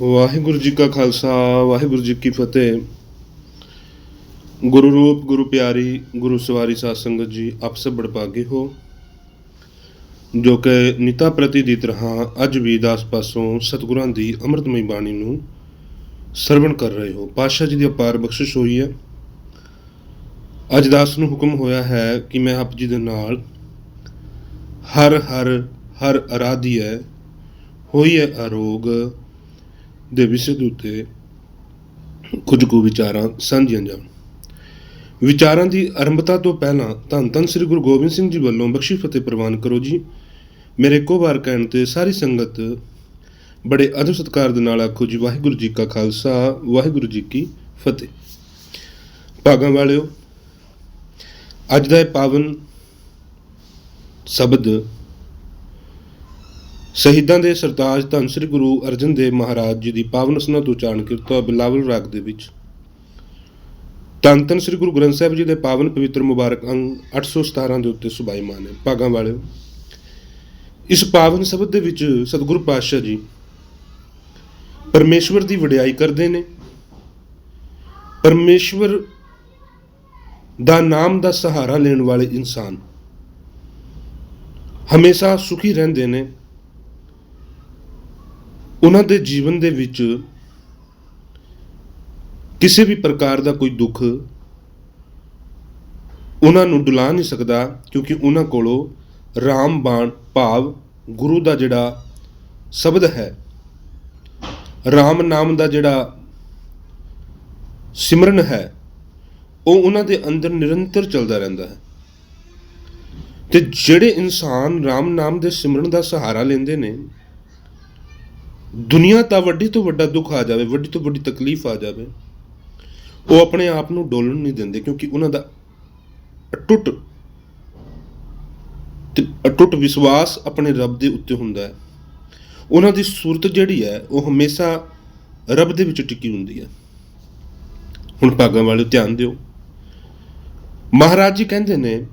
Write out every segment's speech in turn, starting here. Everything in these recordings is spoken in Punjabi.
ਵਾਹਿਗੁਰੂ ਜੀ ਕਾ ਖਾਲਸਾ, ਵਾਹਿਗੁਰੂ ਜੀ ਕੀ ਫਤਿਹ। ਗੁਰੂ ਰੂਪ, ਗੁਰੂ ਪਿਆਰੀ, ਗੁਰੂ ਸਵਾਰੀ ਸਾਧ ਸੰਗਤ ਜੀ, ਆਪ ਸਭ ਬੜਭਾਗੇ ਹੋ। ਜੋ ਕਿ ਨਿਤਾ ਪ੍ਰਤੀ ਦੀ ਤਰ੍ਹਾਂ ਅੱਜ ਵੀ ਦਾਸ ਪਾਸੋਂ ਸਤਿਗੁਰਾਂ ਦੀ ਅੰਮ੍ਰਿਤਮਈ ਬਾਣੀ ਨੂੰ ਸਰਵਣ ਕਰ ਰਹੇ ਹੋ। ਪਾਤਸ਼ਾਹ ਜੀ ਦੀ ਅਪਾਰ ਬਖਸ਼ਿਸ਼ ਹੋਈ ਹੈ। ਅੱਜ ਦਾਸ ਨੂੰ ਹੁਕਮ ਹੋਇਆ ਹੈ ਕਿ ਮੈਂ ਆਪ ਜੀ ਦੇ ਨਾਲ ਹਰ ਹਰ ਹਰ ਅਰਾਧੀ ਹੈ, ਹੋਈ ਹੈ ਅਰੋਗ ਦੇ ਵਿਸ਼ੇ ਦੇ ਉੱਤੇ ਕੁਝ ਕੁ ਵਿਚਾਰਾਂ ਸਾਂਝੀਆਂ ਜਾਣ। ਵਿਚਾਰਾਂ ਦੀ ਆਰੰਭਤਾ ਤੋਂ ਪਹਿਲਾਂ ਧੰਨ ਧੰਨ ਸ੍ਰੀ ਗੁਰੂ ਗੋਬਿੰਦ ਸਿੰਘ ਜੀ ਵੱਲੋਂ ਬਖਸ਼ੀ ਫਤਿਹ ਪ੍ਰਵਾਨ ਕਰੋ ਜੀ। ਮੇਰੇ ਇੱਕੋ ਵਾਰ ਕਹਿਣ ਤੇ ਸਾਰੀ ਸੰਗਤ ਬੜੇ ਅਦਬ ਸਤਕਾਰ ਦੇ ਨਾਲ ਆਖੋ ਜੀ, ਵਾਹਿਗੁਰੂ ਜੀ ਕਾ ਖਾਲਸਾ, ਵਾਹਿਗੁਰੂ ਜੀ ਕੀ ਫਤਿਹ। ਭਾਗਾਂ ਵਾਲਿਓ, ਅੱਜ ਦਾ ਇਹ ਪਾਵਨ ਸ਼ਬਦ ਸ਼ਹੀਦਾਂ ਦੇ ਸਰਤਾਜ ਧੰਨ ਸ੍ਰੀ ਗੁਰੂ ਅਰਜਨ ਦੇਵ ਮਹਾਰਾਜ ਜੀ ਦੀ ਪਾਵਨ ਸਨਾ ਤੋਂ ਉਚਾਰਨ ਕੀਤਾ ਬਿਲਾਵਲ ਰਾਗ ਦੇ ਵਿੱਚ। ਧੰਨ ਧੰਨ ਸ੍ਰੀ ਗੁਰੂ ਗ੍ਰੰਥ ਸਾਹਿਬ ਜੀ ਦੇ ਪਾਵਨ ਪਵਿੱਤਰ ਮੁਬਾਰਕ ਅੰਗ 817 ਦੇ ਉੱਤੇ ਸੁਭਾਈਮਾਨ ਹੈ। ਭਾਗਾਂ ਵਾਲਿਓ, ਇਸ ਪਾਵਨ ਸ਼ਬਦ ਦੇ ਵਿੱਚ ਸਤਿਗੁਰੂ ਪਾਤਸ਼ਾਹ ਜੀ ਪਰਮੇਸ਼ਵਰ ਦੀ ਵਡਿਆਈ ਕਰਦੇ ਨੇ। ਪਰਮੇਸ਼ਵਰ ਦਾ ਨਾਮ ਦਾ ਸਹਾਰਾ ਲੈਣ ਵਾਲੇ ਇਨਸਾਨ ਹਮੇਸ਼ਾ ਸੁਖੀ ਰਹਿੰਦੇ ਨੇ। ਉਹਨਾਂ ਦੇ ਜੀਵਨ ਦੇ ਵਿੱਚ ਕਿਸੇ ਵੀ ਪ੍ਰਕਾਰ ਦਾ ਕੋਈ ਦੁੱਖ ਉਹਨਾਂ ਨੂੰ ਡੁਲਾ ਨਹੀਂ ਸਕਦਾ, ਕਿਉਂਕਿ ਉਹਨਾਂ ਕੋਲੋਂ ਰਾਮ ਬਾਣ ਭਾਵ ਗੁਰੂ ਦਾ ਜਿਹੜਾ ਸ਼ਬਦ ਹੈ, ਰਾਮ ਨਾਮ ਦਾ ਜਿਹੜਾ ਸਿਮਰਨ ਹੈ, ਉਹ ਉਹਨਾਂ ਦੇ ਅੰਦਰ ਨਿਰੰਤਰ ਚੱਲਦਾ ਰਹਿੰਦਾ ਹੈ। ਤੇ ਜਿਹੜੇ ਇਨਸਾਨ ਰਾਮ ਨਾਮ ਦੇ ਸਿਮਰਨ ਦਾ ਸਹਾਰਾ ਲੈਂਦੇ ਨੇ ਦੁਨੀਆ ਤਾਂ ਵੱਡੀ ਤੋਂ ਵੱਡਾ ਦੁੱਖ ਆ ਜਾਵੇ, ਵੱਡੀ ਤੋਂ ਵੱਡੀ ਤਕਲੀਫ ਆ ਜਾਵੇ, ਉਹ ਆਪਣੇ ਆਪ ਨੂੰ ਡੋਲਣ ਨਹੀਂ ਦਿੰਦੇ ਕਿਉਂਕਿ ਉਹਨਾਂ ਦਾ ਅਟੁੱਟ ਅਟੁੱਟ ਵਿਸ਼ਵਾਸ ਆਪਣੇ ਰੱਬ ਦੇ ਉੱਤੇ ਹੁੰਦਾ ਹੈ। ਉਹਨਾਂ ਦੀ ਸੂਰਤ ਜਿਹੜੀ ਹੈ, ਉਹ ਹਮੇਸ਼ਾ ਰੱਬ ਦੇ ਵਿੱਚ ਟਿਕੀ ਹੁੰਦੀ ਹੈ। ਹੁਣ ਭਾਗਾਂ ਵਾਲੇ ਧਿਆਨ ਦਿਓ। ਮਹਾਰਾਜ ਜੀ ਕਹਿੰਦੇ ਨੇ,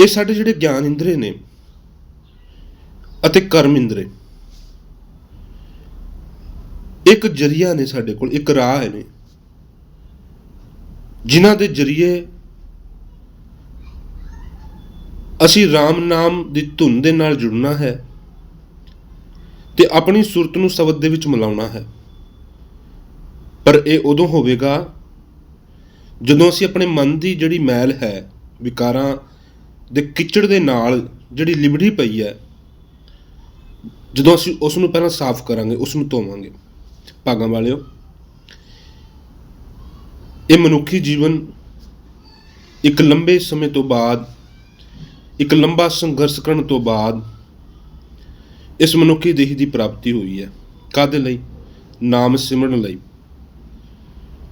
ਇਹ ਸਾਡੇ ਜਿਹੜੇ ਗਿਆਨ ਇੰਦਰੇ ਨੇ ਅਤੇ ਕਰਮ ਇੰਦਰੇ ਇੱਕ ਜਰੀਆ ਨੇ ਸਾਡੇ ਕੋਲ, ਇੱਕ ਰਾਹ ਨੇ। ਜਿਨ੍ਹਾਂ ਦੇ ਜਰੀਏ ਅਸੀਂ RAM ਨਾਮ ਦੀ ਧੁਨ ਦੇ ਨਾਲ ਜੁੜਨਾ ਹੈ ਤੇ ਆਪਣੀ ਸੁਰਤ ਨੂੰ ਸ਼ਬਦ ਦੇ ਵਿੱਚ ਮਿਲਾਉਣਾ ਹੈ। ਪਰ ਇਹ ਉਦੋਂ ਹੋਵੇਗਾ ਜਦੋਂ ਅਸੀਂ ਆਪਣੇ ਮਨ ਦੀ ਜਿਹੜੀ ਮੈਲ ਹੈ, ਵਿਕਾਰਾਂ ਦੇ ਕਿਚੜ ਦੇ ਨਾਲ ਜਿਹੜੀ ਲਿਬੜੀ ਪਈ ਹੈ, ਜਦੋਂ ਅਸੀਂ ਉਸ ਨੂੰ ਪਹਿਲਾਂ ਸਾਫ਼ ਕਰਾਂਗੇ ਉਸ ਨੂੰ ਧੋਵਾਂਗੇ। ਭਾਗਾਂ ਵਾਲਿਓ। ਇਹ ਮਨੁੱਖੀ ਜੀਵਨ ਇੱਕ ਲੰਬੇ ਸਮੇਂ ਤੋਂ ਬਾਅਦ, ਇੱਕ ਲੰਬਾ ਸੰਘਰਸ਼ ਕਰਨ ਤੋਂ ਬਾਅਦ ਇਸ ਮਨੁੱਖੀ ਦੇਹ ਦੀ ਪ੍ਰਾਪਤੀ ਹੋਈ ਹੈ। ਕਾਦੇ ਲਈ? ਨਾਮ ਸਿਮਰਨ ਲਈ।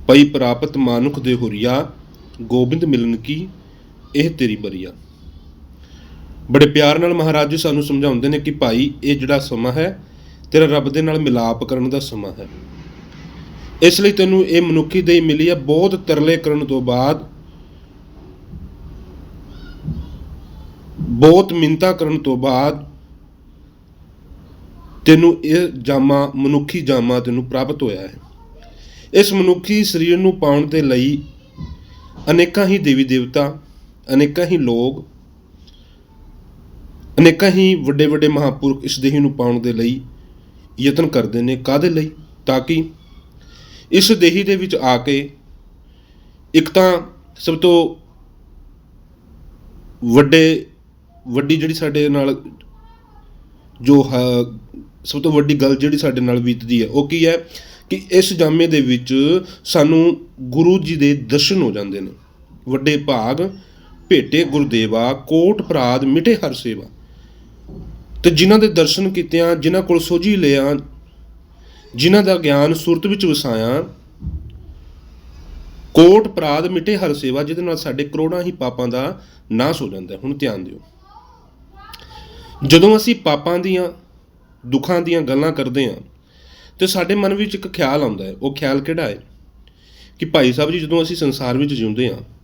ਪਈ ਪ੍ਰਾਪਤ ਮਾਨੁਖ ਦੇ ਹੁਰੀਆ, ਗੋਬਿੰਦ ਮਿਲਨ ਕੀ? ਇਹ ਤੇਰੀ ਬਰੀਆ। ਬੜੇ ਪਿਆਰ ਨਾਲ ਮਹਾਰਾਜ ਜੀ ਸਾਨੂੰ ਸਮਝਾਉਂਦੇ ਨੇ ਕਿ ਭਾਈ, ਇਹ ਜਿਹੜਾ ਸਮਾਂ ਹੈ ਤੇਰਾ ਰੱਬ ਦੇ ਨਾਲ ਮਿਲਾਪ ਕਰਨ ਦਾ ਸਮਾਂ ਹੈ। ਇਸ ਲਈ ਤੈਨੂੰ ਇਹ ਮਨੁੱਖੀ ਦੇਹ ਮਿਲੀ ਹੈ ਬਹੁਤ ਤਰਲੇ ਕਰਨ ਤੋਂ ਬਾਅਦ। ਬਹੁਤ ਮਿੰਤਾ ਕਰਨ ਤੋਂ ਬਾਅਦ ਤੈਨੂੰ ਇਹ ਜਾਮਾ, ਮਨੁੱਖੀ ਜਾਮਾ ਤੈਨੂੰ ਪ੍ਰਾਪਤ ਹੋਇਆ ਹੈ। ਇਸ ਮਨੁੱਖੀ ਸਰੀਰ ਨੂੰ ਪਾਉਣ ਦੇ ਲਈ ਅਨੇਕਾਂ ਹੀ ਦੇਵੀ ਦੇਵਤਾ, ਅਨੇਕਾਂ ਹੀ ਲੋਕ, ਅਨੇਕਾਂ ਹੀ ਵੱਡੇ ਵੱਡੇ ਮਹਾਪੁਰਖ ਇਸ ਦੇਹੀ ਨੂੰ ਪਾਉਣ ਦੇ ਲਈ ਯਤਨ ਕਰਦੇ ਨੇ ਕਾਦੇ ਲਈ? ਤਾਂ ਕਿ ਇਸ ਦੇਹੀ ਦੇ ਵਿੱਚ ਆ ਕੇ ਇੱਕ ਤਾਂ ਸਭ ਤੋਂ ਵੱਡੇ, ਵੱਡੀ ਜਿਹੜੀ ਸਾਡੇ ਨਾਲ ਜੋ ਹ- ਸਭ ਤੋਂ ਵੱਡੀ ਗੱਲ ਜਿਹੜੀ ਸਾਡੇ ਨਾਲ ਬੀਤਦੀ ਹੈ, ਉਹ ਕੀ ਹੈ ਕਿ ਇਸ ਜਾਮੇ ਦੇ ਵਿੱਚ ਸਾਨੂੰ ਗੁਰੂ ਜੀ ਦੇ ਦਰਸ਼ਨ ਹੋ ਜਾਂਦੇ ਨੇ। ਵੱਡੇ ਭਾਗ, ਭੇਟੇ ਗੁਰਦੇਵਾ, ਕੋਟ ਪ੍ਰਾਦ ਮਿਟੇ ਹਰ ਸੇਵਾ। ਤੇ ਜਿਨ੍ਹਾਂ ਦੇ ਦਰਸ਼ਨ ਕੀਤਿਆਂ ਜਿਨ੍ਹਾਂ ਕੋਲ ਸੋਝੀ ਲਿਆ ਜਿਨ੍ਹਾਂ ਦਾ ਗਿਆਨ ਸੁਰਤ ਵਿੱਚ ਵਸਾਇਆ, ਕੋਟ ਪ੍ਰਾਦ ਮਿਟੇ ਹਰ ਸੇਵਾ, ਜਿਹਦੇ ਨਾਲ ਸਾਡੇ ਕਰੋੜਾਂ ਹੀ ਪਾਪਾਂ ਦਾ ਨਾਸ਼ ਹੋ ਜਾਂਦਾ ਹੁਣ ਧਿਆਨ ਦਿਓ। ਜਦੋਂ ਅਸੀਂ ਪਾਪਾਂ ਦੀਆਂ, ਦੁੱਖਾਂ ਦੀਆਂ ਗੱਲਾਂ ਕਰਦੇ ਹਾਂ, ਤੇ ਸਾਡੇ ਮਨ ਵਿੱਚ ਇੱਕ ਖਿਆਲ ਆਉਂਦਾ ਹੈ। ਉਹ ਖਿਆਲ ਕਿਹੜਾ ਹੈ? ਕਿ ਭਾਈ ਸਾਹਿਬ ਜੀ, ਜਦੋਂ ਅਸੀਂ ਸੰਸਾਰ ਵਿੱਚ ਜਿਉਂਦੇ ਹਾਂ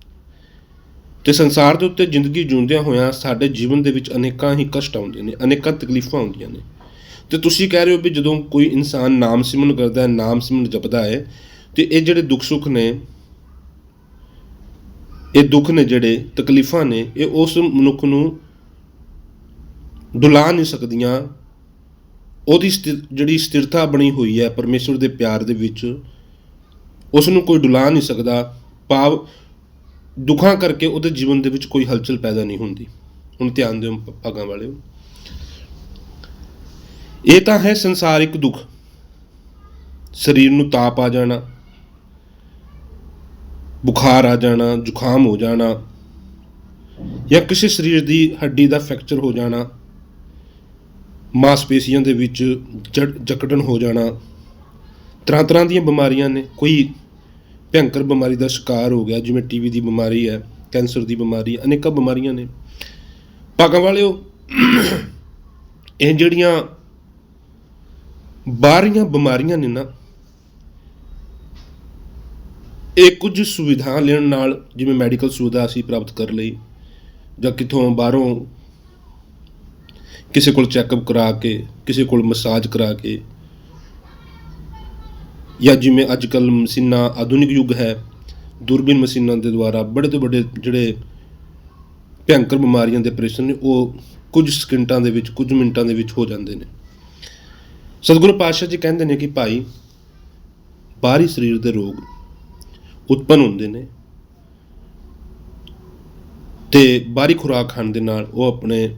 ਤੇ ਸੰਸਾਰ ਦੇ ਉੱਤੇ ਜ਼ਿੰਦਗੀ ਜਿਉਂਦਿਆਂ ਹੋਇਆਂ ਸਾਡੇ ਜੀਵਨ ਦੇ ਵਿੱਚ ਅਨੇਕਾਂ ਹੀ ਕਸ਼ਟ ਆਉਂਦੇ ਨੇ, ਅਨੇਕਾਂ ਤਕਲੀਫਾਂ ਆਉਂਦੀਆਂ ਨੇ। ਤੇ ਤੁਸੀਂ ਕਹਿ ਰਹੇ ਹੋ ਵੀ ਜਦੋਂ ਕੋਈ ਇਨਸਾਨ ਨਾਮ ਸਿਮਰਨ ਕਰਦਾ ਹੈ, ਨਾਮ ਸਿਮਰਨ ਜਪਦਾ ਹੈ, ਤੇ ਇਹ ਜਿਹੜੇ ਦੁੱਖ ਸੁੱਖ ਨੇ, ਇਹ ਦੁੱਖ ਨੇ ਜਿਹੜੇ, ਤਕਲੀਫਾਂ ਨੇ, ਇਹ ਉਸ ਮਨੁੱਖ ਨੂੰ ਡੁਲਾ ਨਹੀਂ ਸਕਦੀਆਂ। ਉਹਦੀ ਸਥਿ- ਜਿਹੜੀ ਸਥਿਰਤਾ ਬਣੀ ਹੋਈ ਹੈ ਪਰਮੇਸ਼ਵਰ ਦੇ ਪਿਆਰ ਦੇ ਵਿੱਚ, ਉਸ ਨੂੰ ਕੋਈ ਡੁਲਾ ਨਹੀਂ ਸਕਦਾ। ਭਾਵ ਦੁੱਖਾਂ ਕਰਕੇ ਉਹਦੇ ਜੀਵਨ ਦੇ ਵਿੱਚ ਕੋਈ ਹਲਚਲ ਪੈਦਾ ਨਹੀਂ ਹੁੰਦੀ। ਹੁਣ ਧਿਆਨ ਦਿਓ ਭਾਗਾਂ ਵਾਲਿਓ। ਇਹ ਤਾਂ ਹੈ ਸੰਸਾਰਿਕ ਦੁੱਖ। ਸਰੀਰ ਨੂੰ ਤਾਪ ਆ ਜਾਣਾ, ਬੁਖਾਰ ਆ ਜਾਣਾ, ਜ਼ੁਕਾਮ ਹੋ ਜਾਣਾ, ਜਾਂ ਕਿਸੇ ਸਰੀਰ ਦੀ ਹੱਡੀ ਦਾ ਫ੍ਰੈਕਚਰ ਹੋ ਜਾਣਾ, ਮਾਸਪੇਸ਼ੀਆਂ ਦੇ ਵਿੱਚ ਜੜ ਜਕੜਨ ਹੋ ਜਾਣਾ ਤਰ੍ਹਾਂ ਤਰ੍ਹਾਂ ਦੀਆਂ ਬਿਮਾਰੀਆਂ ਨੇ, ਕੋਈ ਭਿਅੰਕਰ ਬਿਮਾਰੀ ਦਾ ਸ਼ਿਕਾਰ ਹੋ ਗਿਆ, ਜਿਵੇਂ ਟੀਵੀ ਦੀ ਬਿਮਾਰੀ ਹੈ, ਕੈਂਸਰ ਦੀ ਬਿਮਾਰੀ ਅਨੇਕਾਂ ਬਿਮਾਰੀਆਂ ਨੇ। ਭਾਗਾਂ ਵਾਲਿਓ, ਇਹ ਜਿਹੜੀਆਂ ਬਾਹਰੀਆਂ ਬਿਮਾਰੀਆਂ ਨੇ ਨਾ, ਇਹ ਕੁਝ ਸੁਵਿਧਾ ਲੈਣ ਨਾਲ, ਜਿਵੇਂ ਮੈਡੀਕਲ ਸੁਵਿਧਾ ਅਸੀਂ ਪ੍ਰਾਪਤ ਕਰ ਲਈ, ਜਾਂ ਕਿਥੋਂ ਬਾਹਰੋਂ ਕਿਸੇ ਕੋਲ ਚੈੱਕਅਪ ਕਰਾ ਕੇ, ਕਿਸੇ ਕੋਲ ਮਸਾਜ ਕਰਾ ਕੇ ਜਾਂ ਜਿਵੇਂ ਅੱਜ ਕੱਲ ਮਸ਼ੀਨਾਂ ਆਧੁਨਿਕ ਯੁੱਗ ਹੈ, ਦੂਰਬੀਨ ਮਸ਼ੀਨਾਂ ਦੇ ਦੁਆਰਾ ਬੜੇ ਤੋਂ ਬੜੇ ਜਿਹੜੇ ਭਿਅੰਕਰ ਬਿਮਾਰੀਆਂ ਦੇ ਆਪਰੇਸ਼ਨ ਨੇ, ਉਹ ਕੁਝ ਸਕਿੰਟਾਂ ਦੇ ਵਿੱਚ, ਕੁਝ ਮਿੰਟਾਂ ਦੇ ਵਿੱਚ ਹੋ ਜਾਂਦੇ ਨੇ। ਸਤਿਗੁਰੂ ਪਾਤਸ਼ਾਹ ਜੀ ਕਹਿੰਦੇ ਨੇ ਕਿ ਭਾਈ, ਬਾਹਰੀ ਸਰੀਰ ਦੇ ਰੋਗ ਉਤਪਨ ਹੁੰਦੇ ਨੇ ਤੇ ਬਾਹਰੀ ਖੁਰਾਕ ਖਾਣ ਦੇ ਨਾਲ ਉਹ ਆਪਣੇ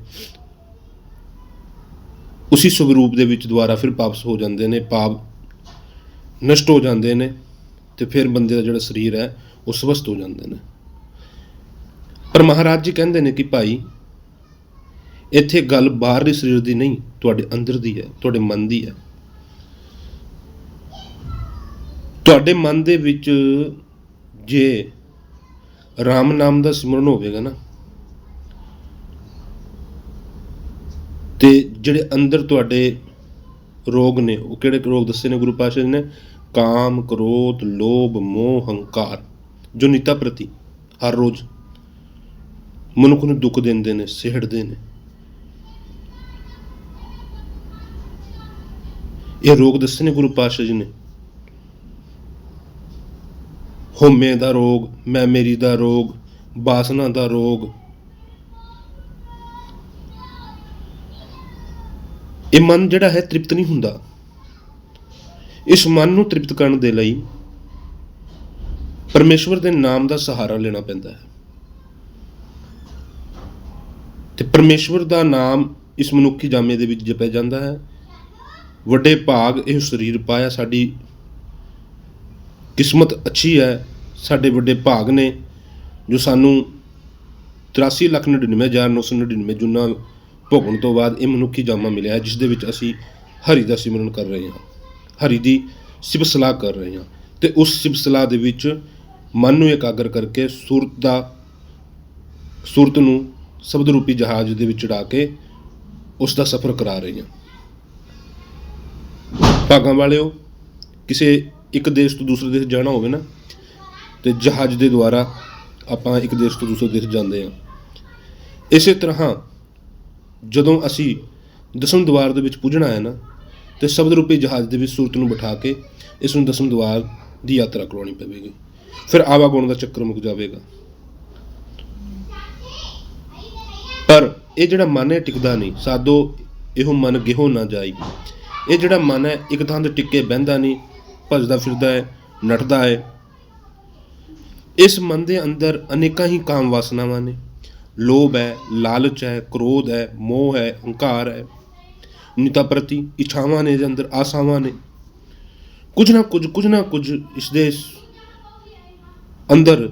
ਉਸੇ ਸਵਰੂਪ ਦੇ ਵਿੱਚ ਦੁਬਾਰਾ ਫਿਰ ਵਾਪਸ ਹੋ ਜਾਂਦੇ ਨੇ, ਪਾਪ ਨਸ਼ਟ ਹੋ ਜਾਂਦੇ ਨੇ ਤੇ ਫਿਰ ਬੰਦੇ ਦਾ ਜਿਹੜਾ ਸਰੀਰ ਹੈ, ਉਹ ਸਵਸਥ ਹੋ ਜਾਂਦੇ ਨੇ। ਪਰ ਮਹਾਰਾਜ ਜੀ ਕਹਿੰਦੇ ਨੇ ਕਿ ਭਾਈ, ਇੱਥੇ ਗੱਲ ਬਾਹਰਲੇ ਸਰੀਰ ਦੀ ਨਹੀਂ, ਤੁਹਾਡੇ ਅੰਦਰ ਦੀ ਹੈ, ਤੁਹਾਡੇ ਮਨ ਦੀ ਹੈ। ਤੁਹਾਡੇ ਮਨ ਦੇ ਵਿੱਚ ਜੇ ਰਾਮ ਨਾਮ ਦਾ ਸਿਮਰਨ ਹੋਵੇਗਾ ਨਾ, ਤੇ ਜਿਹੜੇ ਅੰਦਰ ਤੁਹਾਡੇ ਰੋਗ ਨੇ, ਉਹ ਕਿਹੜੇ ਰੋਗ ਦੱਸੇ ਨੇ ਗੁਰੂ ਪਾਤਸ਼ਾਹ ਜੀ ਨੇ? ਕਾਮ, ਕ੍ਰੋਧ, ਲੋਭ, ਮੋਹ, ਹੰਕਾਰ, ਜੋ ਨਿਤਾ ਪ੍ਰਤੀ ਹਰ ਰੋਜ਼ ਮਨੁੱਖ ਨੂੰ ਦੁੱਖ ਦਿੰਦੇ ਨੇ, ਸਿਹੜਦੇ ਨੇ। ਇਹ ਰੋਗ ਦੱਸੇ ਨੇ ਗੁਰੂ ਪਾਤਸ਼ਾਹ ਜੀ ਨੇ? ਹੋਮੇ ਦਾ ਰੋਗ ਮੈਂ ਮੇਰੀ ਦਾ ਰੋਗ, ਬਾਸਨਾ ਦਾ ਰੋਗ ਇਹ ਮਨ ਜਿਹੜਾ ਹੈ ਤ੍ਰਿਪਤ ਨਹੀਂ ਹੁੰਦਾ। ਇਸ ਮਨ ਨੂੰ ਤ੍ਰਿਪਤ ਕਰਨ ਦੇ ਲਈ ਪਰਮੇਸ਼ਵਰ ਦੇ ਨਾਮ ਦਾ ਸਹਾਰਾ ਲੈਣਾ ਪੈਂਦਾ ਹੈ। ਤੇ ਪਰਮੇਸ਼ਵਰ ਦਾ ਨਾਮ ਇਸ ਮਨੁੱਖੀ ਜਾਮੇ ਦੇ ਵਿੱਚ ਜਪਿਆ ਜਾਂਦਾ ਹੈ। ਵੱਡੇ ਭਾਗ ਇਹ ਸਰੀਰ ਪਾਇਆ, ਸਾਡੀ ਕਿਸਮਤ ਅੱਛੀ ਹੈ। ਸਾਡੇ ਵੱਡੇ ਭਾਗ ਨੇ ਜੋ ਸਾਨੂੰ 83 ਲੱਖ 99999 ਜੁਨਾ ਭੋਗਣ ਤੋਂ ਬਾਅਦ ਇਹ ਮਨੁੱਖੀ ਜਾਮਾ ਮਿਲਿਆ ਹੈ, ਜਿਸ ਦੇ ਵਿੱਚ ਅਸੀਂ ਹਰੀ ਦਾ ਸਿਮਰਨ ਕਰ ਰਹੇ ਹਾਂ ਹਰੀ ਦੀ ਸਿਫਤ ਸਲਾਹ ਕਰ ਰਹੇ ਹਾਂ ਤੇ ਉਸ ਸਿਫਤ ਸਲਾਹ ਦੇ ਵਿੱਚ ਮਨ ਨੂੰ ਇਕਾਗਰ ਕਰਕੇ ਸੁਰਤ ਦਾ ਸੁਰਤ ਨੂੰ ਸ਼ਬਦ ਰੂਪੀ ਜਹਾਜ਼ ਦੇ ਵਿੱਚ ਚੜਾ ਕੇ ਉਸ ਦਾ ਸਫ਼ਰ ਕਰਾ ਰਹੇ ਹਾਂ। ਭਾਗਾਂ ਵਾਲਿਓ ਕਿਸੇ ਇੱਕ ਦੇਸ਼ ਤੋਂ ਦੂਸਰੇ ਦੇਸ਼ ਜਾਣਾ ਹੋਵੇ ਨਾ ਤੇ ਜਹਾਜ਼ ਦੇ ਦੁਆਰਾ ਆਪਾਂ ਇੱਕ ਦੇਸ਼ ਤੋਂ ਦੂਸਰੇ ਦੇਸ਼ ਜਾਂਦੇ ਹਾਂ। ਇਸੇ ਤਰ੍ਹਾਂ ਜਦੋਂ ਅਸੀਂ ਦਸਮ ਦਵਾਰ ਦੇ ਵਿੱਚ ਪੁੱਜਣਾ ਹੈ ਨਾ, ਤੇ ਸ਼ਬਦ ਰੂਪੀ ਜਹਾਜ਼ ਦੇ ਵਿੱਚ ਸੂਰਤ ਨੂੰ ਬਿਠਾ ਕੇ ਇਸ ਨੂੰ ਦਸਮ ਦਵਾਰ ਦੀ ਯਾਤਰਾ ਕਰਵਾਉਣੀ ਪਵੇਗੀ। ਫਿਰ ਆਵਾਗੁਣ ਦਾ ਚੱਕਰ ਮੁੱਕ ਜਾਵੇਗਾ। ਪਰ ਇਹ ਜਿਹੜਾ ਮਨ ਹੈ ਟਿਕਦਾ ਨਹੀਂ ਸਾਦੋ ਇਹੋ ਮਨ ਗਿਹੋ ਨਾ ਜਾਈ। ਇਹ ਜਿਹੜਾ ਮਨ ਹੈ ਇੱਕ ਥਾਂ ਤੇ ਟਿੱਕੇ ਬਹਿੰਦਾ ਨਹੀਂ, ਭੱਜਦਾ ਫਿਰਦਾ ਹੈ, ਨੱਠਦਾ ਹੈ। ਇਸ ਮਨ ਦੇ ਅੰਦਰ ਅਨੇਕਾਂ ਹੀ ਕਾਮ ਵਾਸਨਾਵਾਂ ਨੇ। ਲੋਭ ਹੈ, ਲਾਲਚ ਹੈ, ਕ੍ਰੋਧ ਹੈ, ਮੋਹ ਹੈ, ਹੰਕਾਰ ਹੈ। ਨਿਤਾ ਪ੍ਰਤੀ ਇੱਛਾਵਾਂ ਨੇ ਇਹਦੇ ਅੰਦਰ, ਆਸਾਵਾਂ ਨੇ। ਕੁਝ ਨਾ ਕੁਝ ਕੁਝ ਨਾ ਕੁਝ ਇਸ ਦੇ ਅੰਦਰ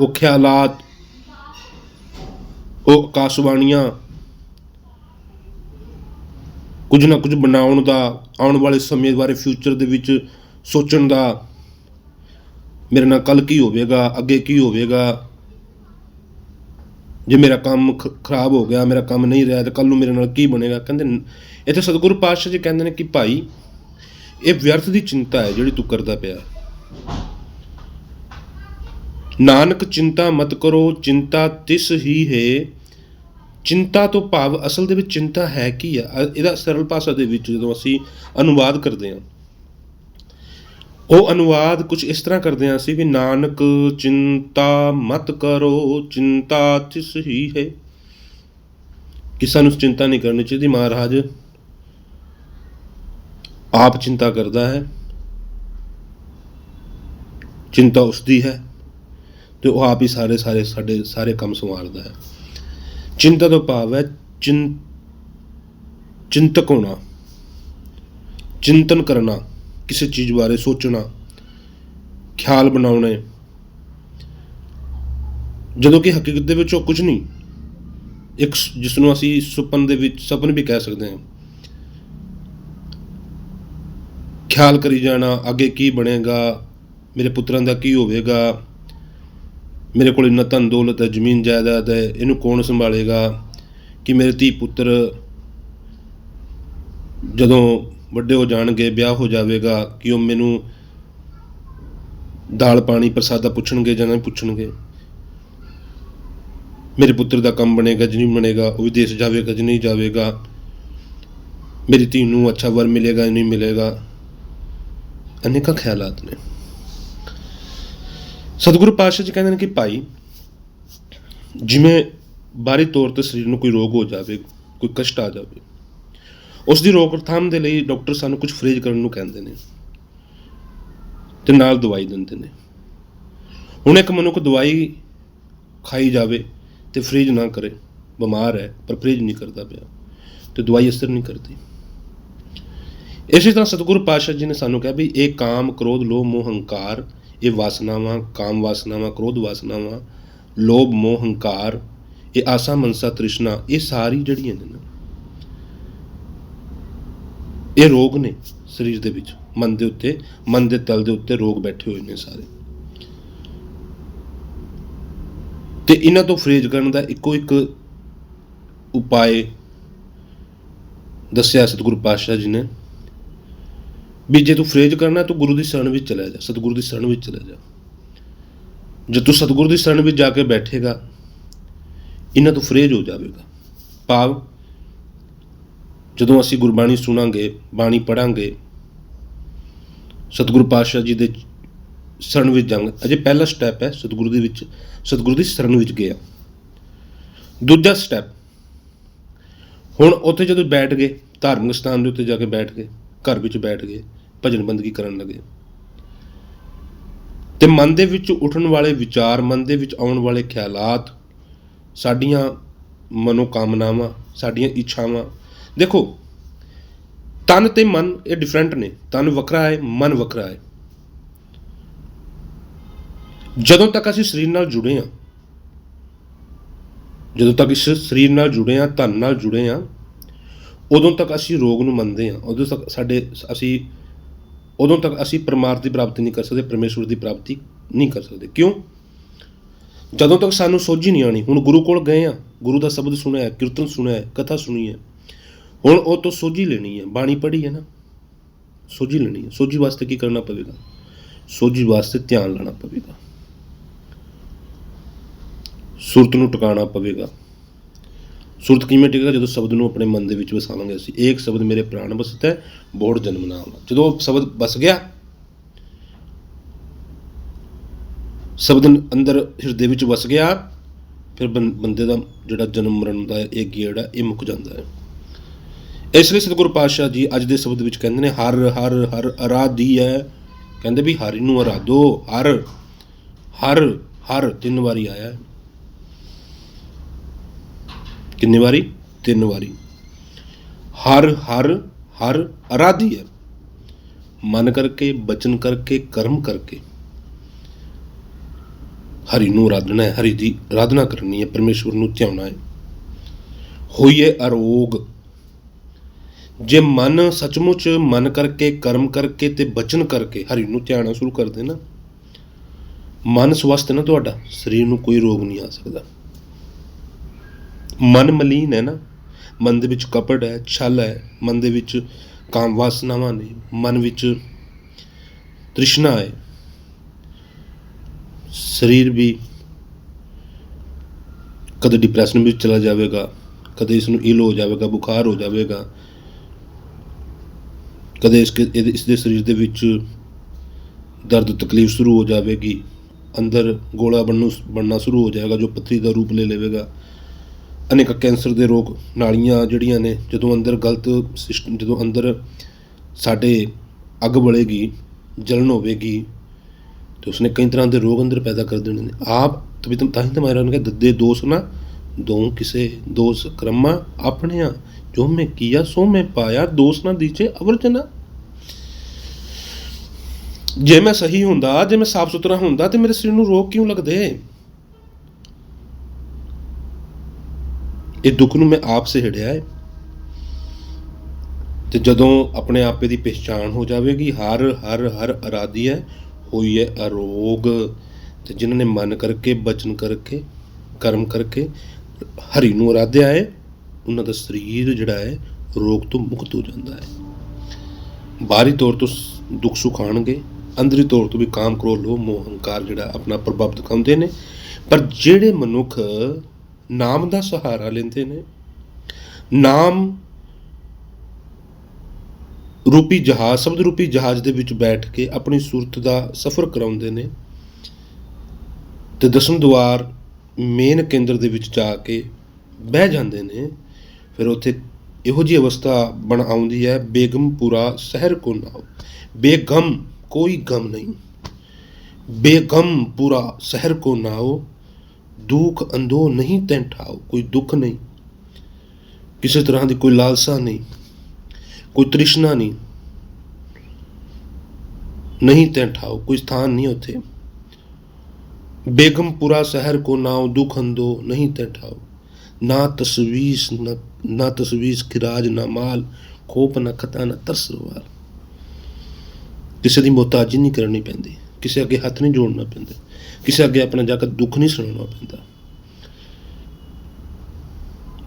ਉਹ ਖਿਆਲਾਤ, ਉਹ ਆਕਾਸ਼ਵਾਣੀਆਂ, ਕੁਝ ਨਾ ਕੁਝ ਬਣਾਉਣ ਦਾ, ਆਉਣ ਵਾਲੇ ਸਮੇਂ ਬਾਰੇ ਫਿਊਚਰ ਦੇ ਵਿੱਚ ਸੋਚਣ ਦਾ, ਮੇਰੇ ਨਾਲ ਕੱਲ ਕੀ ਹੋਵੇਗਾ, ਅੱਗੇ ਕੀ ਹੋਵੇਗਾ ਜੇ ਮੇਰਾ ਕੰਮ ਖਰਾਬ ਹੋ ਗਿਆ, ਮੇਰਾ ਕੰਮ ਨਹੀਂ ਰਿਹਾ, ਤਾਂ ਕੱਲ ਨੂੰ ਮੇਰੇ ਨਾਲ ਕੀ ਬਣੇਗਾ? ਕਹਿੰਦੇ ਇੱਥੇ ਸਤਿਗੁਰੂ ਪਾਤਸ਼ਾਹ ਜੀ ਕਹਿੰਦੇ ਨੇ ਕਿ ਭਾਈ, ਇਹ ਵਿਅਰਥ ਦੀ ਚਿੰਤਾ ਹੈ ਜਿਹੜੀ ਤੂੰ ਕਰਦਾ ਪਿਆ। ਨਾਨਕ, ਚਿੰਤਾ ਮਤ ਕਰੋ, ਚਿੰਤਾ ਤਿਸ ਹੀ ਹੈ। ਚਿੰਤਾ ਤੋਂ ਭਾਵ ਅਸਲ ਦੇ ਵਿੱਚ ਚਿੰਤਾ ਹੈ ਕੀ ਆ? ਇਹਦਾ ਸਰਲ ਭਾਸ਼ਾ ਦੇ ਵਿੱਚ ਜਦੋਂ ਅਸੀਂ ਅਨੁਵਾਦ ਕਰਦੇ ਹਾਂ ਉਹ ਅਨੁਵਾਦ ਕੁਝ ਇਸ ਤਰ੍ਹਾਂ ਕਰਦੇ ਹਾਂ ਅਸੀਂ ਵੀ, ਨਾਨਕ ਚਿੰਤਾ ਮਤ ਕਰੋ, ਚਿੰਤਾ ਤਿਸ ਹੀ ਹੈ। ਕਿ ਸਾਨੂੰ ਚਿੰਤਾ ਨਹੀਂ ਕਰਨੀ ਚਾਹੀਦੀ। ਮਹਾਰਾਜ ਆਪ ਚਿੰਤਾ ਕਰਦਾ ਹੈ। ਚਿੰਤਾ ਉਸਦੀ ਹੈ ਤੇ ਉਹ ਆਪ ਹੀ ਸਾਰੇ ਸਾਰੇ, ਸਾਡੇ, ਸਾਰੇ ਕੰਮ ਸੰਵਾਰਦਾ ਹੈ। ਚਿੰਤਾ ਤੋਂ ਭਾਵ ਹੈ ਚਿੰ, ਚਿੰਤਕ ਹੋਣਾ, ਚਿੰਤਨ ਕਰਨਾ। ਕਿਸੇ ਚੀਜ਼ ਬਾਰੇ ਸੋਚਣਾ, ਖਿਆਲ ਬਣਾਉਣੇ। ਜਦੋਂ ਕਿ ਹਕੀਕਤ ਦੇ ਵਿੱਚ ਉਹ ਕੁਝ ਨਹੀਂ, ਇੱਕ ਸ- ਜਿਸ ਨੂੰ ਅਸੀਂ ਸੁਪਨ ਦੇ ਵਿੱਚ, ਸੁਪਨ ਵੀ ਕਹਿ ਸਕਦੇ ਹਾਂ। ਖਿਆਲ ਕਰੀ ਜਾਣਾ, ਅੱਗੇ ਕੀ ਬਣੇਗਾ, ਮੇਰੇ ਪੁੱਤਰਾਂ ਦਾ ਕੀ ਹੋਵੇਗਾ, ਮੇਰੇ ਕੋਲ ਇੰਨਾ ਧਨ ਦੌਲਤ ਹੈ, ਜ਼ਮੀਨ ਜਾਇਦਾਦ ਹੈ, ਇਹਨੂੰ ਕੌਣ ਸੰਭਾਲੇਗਾ, ਕਿ ਮੇਰੇ ਧੀ ਪੁੱਤਰ ਜਦੋਂ ਵੱਡੇ ਹੋ ਜਾਣਗੇ, ਵਿਆਹ ਹੋ ਜਾਵੇਗਾ, ਕਿ ਉਹ ਮੈਨੂੰ ਦਾਲ ਪਾਣੀ ਪ੍ਰਸਾਦਾ ਪੁੱਛਣਗੇ ਜਾਂ ਨਹੀਂ ਪੁੱਛਣਗੇ। ਮੇਰੇ ਪੁੱਤਰ ਦਾ ਕੰਮ ਬਣੇਗਾ ਜਾਂ ਨਹੀਂ ਬਣੇਗਾ, ਉਹ ਵਿਦੇਸ਼ ਜਾਵੇਗਾ ਜਾਂ ਨਹੀਂ ਜਾਵੇਗਾ। ਮੇਰੀ ਧੀ ਨੂੰ ਅੱਛਾ ਵਰ ਮਿਲੇਗਾ ਜਾਂ ਨਹੀਂ ਮਿਲੇਗਾ। ਅਨੇਕਾਂ ਖਿਆਲਾਤ ਨੇ। ਸਤਿਗੁਰੂ ਪਾਤਸ਼ਾਹ ਜੀ ਕਹਿੰਦੇ ਨੇ ਕਿ ਭਾਈ, ਜਿਵੇਂ ਬਾਹਰੀ ਤੌਰ ਤੇ ਸਰੀਰ ਨੂੰ ਕੋਈ ਰੋਗ ਹੋ ਜਾਵੇ, ਕੋਈ ਕਸ਼ਟ ਆ ਜਾਵੇ ਉਸ ਦੀ ਰੋਕਥਾਮ ਦੇ ਲਈ ਡਾਕਟਰ ਸਾਨੂੰ ਕੁਝ ਫਰੇਜ ਕਰਨ ਨੂੰ ਕਹਿੰਦੇ ਨੇ ਤੇ ਨਾਲ ਦਵਾਈ ਦਿੰਦੇ ਨੇ। ਹੁਣ ਇੱਕ ਮਨੁੱਖ ਦਵਾਈ ਖਾਈ ਜਾਵੇ ਤੇ ਫਰੇਜ ਨਾ ਕਰੇ, ਬਿਮਾਰ ਹੈ, ਪਰ ਫਰੇਜ ਨਹੀਂ ਕਰਦਾ ਪਿਆ ਤੇ ਦਵਾਈ ਅਸਰ ਨਹੀਂ ਕਰਦੀ। ਇਸੇ ਤਰ੍ਹਾਂ ਸਤਿਗੁਰੂ ਪਾਤਸ਼ਾਹ ਜੀ ਨੇ ਸਾਨੂੰ ਕਿਹਾ ਵੀ ਇਹ ਕਾਮ, ਕ੍ਰੋਧ, ਲੋਭ, ਮੋਹ, ਹੰਕਾਰ, ਇਹ ਵਾਸਨਾਵਾਂ, ਕਾਮ ਵਾਸਨਾਵਾਂ, ਕ੍ਰੋਧ ਵਾਸਨਾਵਾਂ, ਲੋਭ, ਮੋਹ, ਹੰਕਾਰ, ਇਹ ਆਸਾ, ਮਨਸਾ, ਤ੍ਰਿਸ਼ਨਾ, ਇਹ ਸਾਰੀ ਜਿਹੜੀਆਂ ਨੇ ਨਾ ਇਹ ਰੋਗ ਨੇ ਸਰੀਰ ਦੇ ਵਿੱਚ, ਮਨ ਦੇ ਉੱਤੇ, ਮਨ ਦੇ ਤਲ ਦੇ ਉੱਤੇ ਰੋਗ ਬੈਠੇ ਹੋਏ ਨੇ ਸਾਰੇ। ਤੇ ਇਹਨਾਂ ਤੋਂ ਫਰੇਜ ਕਰਨ ਦਾ ਇੱਕੋ ਇੱਕ ਉਪਾਏ ਦੱਸਿਆ ਸਤਿਗੁਰੂ ਪਾਤਸ਼ਾਹ ਜੀ ਨੇ ਵੀ ਜੇ ਤੂੰ ਫਰੇਜ ਕਰਨਾ, ਤੂੰ ਗੁਰੂ ਦੀ ਸ਼ਰਨ ਵਿੱਚ ਚਲਾ ਜਾ, ਸਤਿਗੁਰੂ ਦੀ ਸ਼ਰਨ ਵਿੱਚ ਚਲਾ ਜਾ। ਜੇ ਤੂੰ ਸਤਿਗੁਰੂ ਦੀ ਸ਼ਰਨ ਵਿੱਚ ਜਾ ਕੇ ਬੈਠੇਗਾ, ਇਹਨਾਂ ਤੋਂ ਫਰੇਜ ਹੋ ਜਾਵੇਗਾ। ਭਾਵ ਜਦੋਂ ਅਸੀਂ ਗੁਰਬਾਣੀ ਸੁਣਾਂਗੇ, ਬਾਣੀ ਪੜਾਂਗੇ ਸਤਿਗੁਰੂ ਪਾਤਸ਼ਾਹ ਜੀ ਦੇ ਸ਼ਰਨ ਵਿੱਚ ਜਾਵਾਂਗੇ। ਅਜੇ ਪਹਿਲਾ ਸਟੈਪ ਹੈ ਸਤਿਗੁਰੂ ਦੇ ਵਿੱਚ, ਸਤਿਗੁਰੂ ਦੀ ਸ਼ਰਨ ਵਿੱਚ ਗਿਆ ਦੂਜਾ ਸਟੈਪ ਹੁਣ ਉੱਥੇ ਜਦੋਂ ਬੈਠ ਗਏ, ਧਾਰਮਿਕ ਸਥਾਨ ਦੇ ਉੱਤੇ ਜਾ ਕੇ ਬੈਠ ਗਏ, ਘਰ ਵਿੱਚ ਬੈਠ ਗਏ, ਭਜਨ ਬੰਦਗੀ ਕਰਨ ਲੱਗੇ। ਤੇ ਮਨ ਦੇ ਵਿੱਚ ਉੱਠਣ ਵਾਲੇ ਵਿਚਾਰ, ਮਨ ਦੇ ਵਿੱਚ ਆਉਣ ਵਾਲੇ ਖਿਆਲਾਤ, ਸਾਡੀਆਂ ਮਨੋਕਾਮਨਾਵਾਂ, ਸਾਡੀਆਂ ਇੱਛਾਵਾਂ ਦੇਖੋ ਤਨ ਤੇ ਮਨ ਇਹ ਡਿਫਰੈਂਟ ਨੇ। ਤਨ ਵੱਖਰਾ ਹੈ ਮਨ ਵੱਖਰਾ ਹੈ। ਜਦੋਂ ਤੱਕ ਅਸੀਂ ਸਰੀਰ ਨਾਲ ਜੁੜੇ ਹਾਂ ਜਦੋਂ ਤੱਕ ਇਸ ਸਰੀਰ ਨਾਲ ਜੁੜੇ ਹਾਂ ਤਨ ਨਾਲ ਜੁੜੇ ਹਾਂ ਉਦੋਂ ਤੱਕ ਅਸੀਂ ਰੋਗ ਨੂੰ ਮੰਨਦੇ ਹਾਂ। ਉਦੋਂ ਤੱਕ ਸਾਡੇ ਅਸੀਂ ਉਦੋਂ ਤੱਕ ਅਸੀਂ ਪਰਮਾਰਥ ਦੀ ਪ੍ਰਾਪਤੀ ਨਹੀਂ ਕਰ ਸਕਦੇ ਪਰਮੇਸ਼ਵਰ ਦੀ ਪ੍ਰਾਪਤੀ ਨਹੀਂ ਕਰ ਸਕਦੇ। ਕਿਉਂ? ਜਦੋਂ ਤੱਕ ਸਾਨੂੰ ਸੋਝੀ ਨਹੀਂ ਆਣੀ ਹੁਣ ਗੁਰੂ ਕੋਲ ਗਏ ਆ ਗੁਰੂ ਦਾ ਸ਼ਬਦ ਸੁਣਿਆ ਕੀਰਤਨ ਸੁਣਿਆ ਹੈ, ਕਥਾ ਸੁਣੀ ਹੈ ਹੁਣ ਉਹ ਤੋਂ ਸੋਝੀ ਲੈਣੀ ਹੈ, ਬਾਣੀ ਪੜ੍ਹੀ ਹੈ ਨਾ। ਸੋਝੀ ਲੈਣੀ ਹੈ। ਸੋਝੀ ਵਾਸਤੇ ਕੀ ਕਰਨਾ ਪਵੇਗਾ? ਸੋਝੀ ਵਾਸਤੇ ਧਿਆਨ ਲਾਣਾ ਪਵੇਗਾ। ਸੁਰਤ ਨੂੰ ਟਿਕਾਣਾ ਪਵੇਗਾ। ਸੁਰਤ ਕਿਵੇਂ ਟਿਕੇਗਾ? ਜਦੋਂ ਸ਼ਬਦ ਨੂੰ ਆਪਣੇ ਮਨ ਦੇ ਵਿੱਚ ਵਸਾਵਾਂਗੇ ਅਸੀਂ। ਏਕ ਸ਼ਬਦ ਮੇਰੇ ਪ੍ਰਾਣ ਵਸਤ ਹੈ, ਬੋੜ ਜਨਮ ਨਾਮ। ਜਦੋਂ ਉਹ ਸ਼ਬਦ ਵਸ ਗਿਆ, ਸ਼ਬਦ ਅੰਦਰ ਹਿਰਦੇ ਵਿੱਚ ਵਸ ਗਿਆ, ਫਿਰ ਬੰ- ਬੰਦੇ ਦਾ ਜਿਹੜਾ ਜਨਮ ਮਰਨ ਦਾ ਇਹ ਗੇੜ ਹੈ, ਇਹ ਮੁੱਕ ਜਾਂਦਾ ਹੈ। ਇਸ ਲਈ ਸਤਿਗੁਰੂ ਪਾਤਸ਼ਾਹ ਜੀ ਅੱਜ ਦੇ ਸ਼ਬਦ ਵਿੱਚ ਕਹਿੰਦੇ ਨੇ, ਹਰ ਹਰ ਹਰ ਅਰਾਧੀ ਹੈ। ਕਹਿੰਦੇ ਵੀ ਹਰਿ ਨੂੰ ਅਰਾਧੋ, ਹਰ ਹਰ ਹਰ ਤਿੰਨ ਵਾਰੀ ਆਇਆ ਕਿੰਨੀ ਵਾਰੀ? ਤਿੰਨ ਵਾਰੀ। ਹਰ ਹਰ ਹਰ ਅਰਾਧੀ ਹੈ। ਮਨ ਕਰਕੇ, ਬਚਨ ਕਰਕੇ, ਕਰਮ ਕਰਕੇ ਹਰੀ ਨੂੰ ਆਰਾਧਨਾ ਹੈ, ਹਰੀ ਦੀ ਆਰਾਧਨਾ ਕਰਨੀ ਹੈ, ਪਰਮੇਸ਼ਵਰ ਨੂੰ ਧਿਆਉਣਾ ਹੈ। ਹੋਈਏ ਅਰੋਗ ਜੇ ਮਨ ਸੱਚਮੁੱਚ ਮਨ ਕਰਕੇ, ਕਰਮ ਕਰਕੇ ਤੇ ਬਚਨ ਕਰਕੇ ਹਰੀ ਨੂੰ ਧਿਆਣਾ ਸ਼ੁਰੂ ਕਰ ਦੇ ਨਾ, ਮਨ ਸਵਸਥ ਨਾ ਤੁਹਾਡਾ, ਸਰੀਰ ਨੂੰ ਕੋਈ ਰੋਗ ਨਹੀਂ ਆ ਸਕਦਾ। ਮਨ ਮਲੀਨ ਹੈ ਨਾ, ਮਨ ਦੇ ਵਿੱਚ ਕਪੜ ਹੈ, ਛਲ ਹੈ, ਮਨ ਦੇ ਵਿੱਚ ਕਾਮ ਵਾਸਨਾਵਾਂ ਨੇ, ਮਨ ਵਿੱਚ ਤ੍ਰਿਸ਼ਨਾ ਹੈ, ਸਰੀਰ ਵੀ ਕਦੇ ਡਿਪਰੈਸ਼ਨ ਵਿੱਚ ਚਲਾ ਜਾਵੇਗਾ, ਕਦੇ ਇਸ ਨੂੰ ਇਲ ਹੋ ਜਾਵੇਗਾ, ਬੁਖਾਰ ਹੋ ਜਾਵੇਗਾ ਕਦੇ ਇਸ ਇਸ ਦੇ ਸਰੀਰ ਦੇ ਵਿੱਚ ਦਰਦ, ਤਕਲੀਫ ਸ਼ੁਰੂ ਹੋ ਜਾਵੇਗੀ, ਅੰਦਰ ਗੋਲਾ ਬਣਨੋਂ ਬਣਨਾ ਸ਼ੁਰੂ ਹੋ ਜਾਏਗਾ, ਜੋ ਪੱਥਰੀ ਦਾ ਰੂਪ ਲੈ ਲਵੇਗਾ। ਅਨੇਕ ਕੈਂਸਰ ਦੇ ਰੋਗ ਨਾਲੀਆਂ ਜਿਹੜੀਆਂ ਨੇ, ਜਦੋਂ ਅੰਦਰ ਗਲਤ ਸਿਸਟਮ ਜਦੋਂ ਅੰਦਰ ਸਾਡੇ ਅੱਗ ਬਲੇਗੀ ਜਲਨ ਹੋਵੇਗੀ, ਤੇ ਉਸਨੇ ਕਈ ਤਰ੍ਹਾਂ ਦੇ ਰੋਗ ਅੰਦਰ ਪੈਦਾ ਕਰ ਦੇਣੇ ਨੇ। ਆਪ ਤਬੀ ਤਾਂ ਹੀ ਤਾਂ ਮਾਰਾ ਨੇ ਦੱਦੇ ਦੋਸਤ ਨਾ ਦੋ ਕਿਸੇ ਦੋਸ ਕਰਮਾ ਆਪਣਿਆ, ਜੋ ਮੈਂ ਕੀਆ, ਸੋ ਮੈਂ ਪਾਇਆ ਦੋਸ ਨਾ ਦੀਚੇ ਅਵਰਜਨਾ। ਜੇ ਮੈਂ ਸਹੀ ਹੁੰਦਾ, ਜੇ ਮੈਂ ਸਾਫ਼ ਸੁਥਰਾ ਹੁੰਦਾ, ਤੇ ਮੇਰੇ ਸਰੀਰ ਨੂੰ ਰੋਗ ਕਿਉਂ ਲੱਗਦੇ? ਇਹ ਦੁੱਖ ਨੂੰ ਮੈਂ ਆਪ ਸਹਿੜਿਆ ਹੈ ਤੇ ਜਦੋਂ ਆਪਣੇ ਆਪੇ ਦੀ ਪਛਾਣ ਹੋ ਜਾਵੇਗੀ, ਹਰ ਹਰ ਹਰ ਅਰਾਧੀ ਹੈ, ਹੋਈ ਹੈ ਅਰੋਗ। ਤੇ ਜਿਨ੍ਹਾਂ ਨੇ ਮਨ ਕਰਕੇ, ਬਚਨ ਕਰਕੇ, ਕਰਮ ਕਰਕੇ ਹਰੀ ਨੂੰ ਅਰਾਧਿਆ ਹੈ, ਉਹਨਾਂ ਦਾ ਸਰੀਰ ਜਿਹੜਾ ਹੈ, ਰੋਗ ਤੋਂ ਮੁਕਤ ਹੋ ਜਾਂਦਾ ਹੈ। ਬਾਹਰੀ ਤੌਰ ਤੋਂ ਦੁੱਖ ਸੁੱਖ ਆਉਣਗੇ ਅੰਦਰੀ ਤੌਰ ਤੋਂ ਵੀ ਕਾਮ ਕ੍ਰੋਧ, ਲੋਭ, ਮੋਹ, ਹੰਕਾਰ ਜਿਹੜਾ ਆਪਣਾ ਪ੍ਰਭਾਵ ਦਿਖਾਉਂਦੇ ਨੇ। ਪਰ ਜਿਹੜੇ ਮਨੁੱਖ ਨਾਮ ਦਾ ਸਹਾਰਾ ਲੈਂਦੇ ਨੇ, ਨਾਮ ਰੂਪੀ ਜਹਾਜ਼, ਸ਼ਬਦ ਰੂਪੀ ਜਹਾਜ਼ ਦੇ ਵਿੱਚ ਬੈਠ ਕੇ ਆਪਣੀ ਸੂਰਤ ਦਾ ਸਫ਼ਰ ਕਰਾਉਂਦੇ ਨੇ। ਤੇ ਦਸਮ ਦੁਆਰ ਮੇਨ ਕੇਂਦਰ ਦੇ ਵਿੱਚ ਜਾ ਕੇ ਬਹਿ ਜਾਂਦੇ ਨੇ, ਫਿਰ ਉੱਥੇ ਇਹੋ ਜਿਹੀ ਅਵਸਥਾ ਬਣ ਆਉਂਦੀ ਹੈ ਬੇਗਮਪੁਰਾ ਸ਼ਹਿਰ ਕੋ ਨਾਓ ਬੇਗਮ, ਕੋਈ ਗਮ ਨਹੀਂ। ਬੇਗਮ ਪੂਰਾ ਸ਼ਹਿਰ ਕੋ ਨਾਓ ਦੁੱਖ ਅੰਦੋ ਨਹੀਂ ਤੈਂ ਠਾਓ ਕੋਈ ਦੁੱਖ ਨਹੀਂ। ਕਿਸੇ ਤਰ੍ਹਾਂ ਦੀ ਕੋਈ ਲਾਲਸਾ ਨਹੀਂ, ਕੋਈ ਤ੍ਰਿਸ਼ਨਾ ਨਹੀਂ। ਨਹੀਂ ਤੈਂ ਠਾਓ ਕੋਈ ਸਥਾਨ ਨਹੀਂ ਉੱਥੇ। ਬੇਗਮਪੁਰਾ ਸ਼ਹਿਰ ਕੋ ਨਾਉ ਦੁਖ ਅੰਦੋ ਨਹੀਂ ਤੈ ਠਾਓ ਨਾ ਤਸਵੀਸ ਨਾ ਨਾ ਤਸਵੀਸ ਖਿਰਾਜ ਖੋਪ ਨਾ ਖਤਾ ਨਾ ਤਰਸਵਾਲ ਕਿਸੇ ਦੀ ਮੁਹਤਾਜੀ ਨਹੀਂ ਕਰਨੀ ਪੈਂਦੀ, ਕਿਸੇ ਅੱਗੇ ਹੱਥ ਨਹੀਂ ਜੋੜਨਾ ਪੈਂਦਾ, ਕਿਸੇ ਅੱਗੇ ਆਪਣਾ ਜਾ ਕੇ ਦੁੱਖ ਨਹੀਂ ਸੁਣਾਉਣਾ ਪੈਂਦਾ।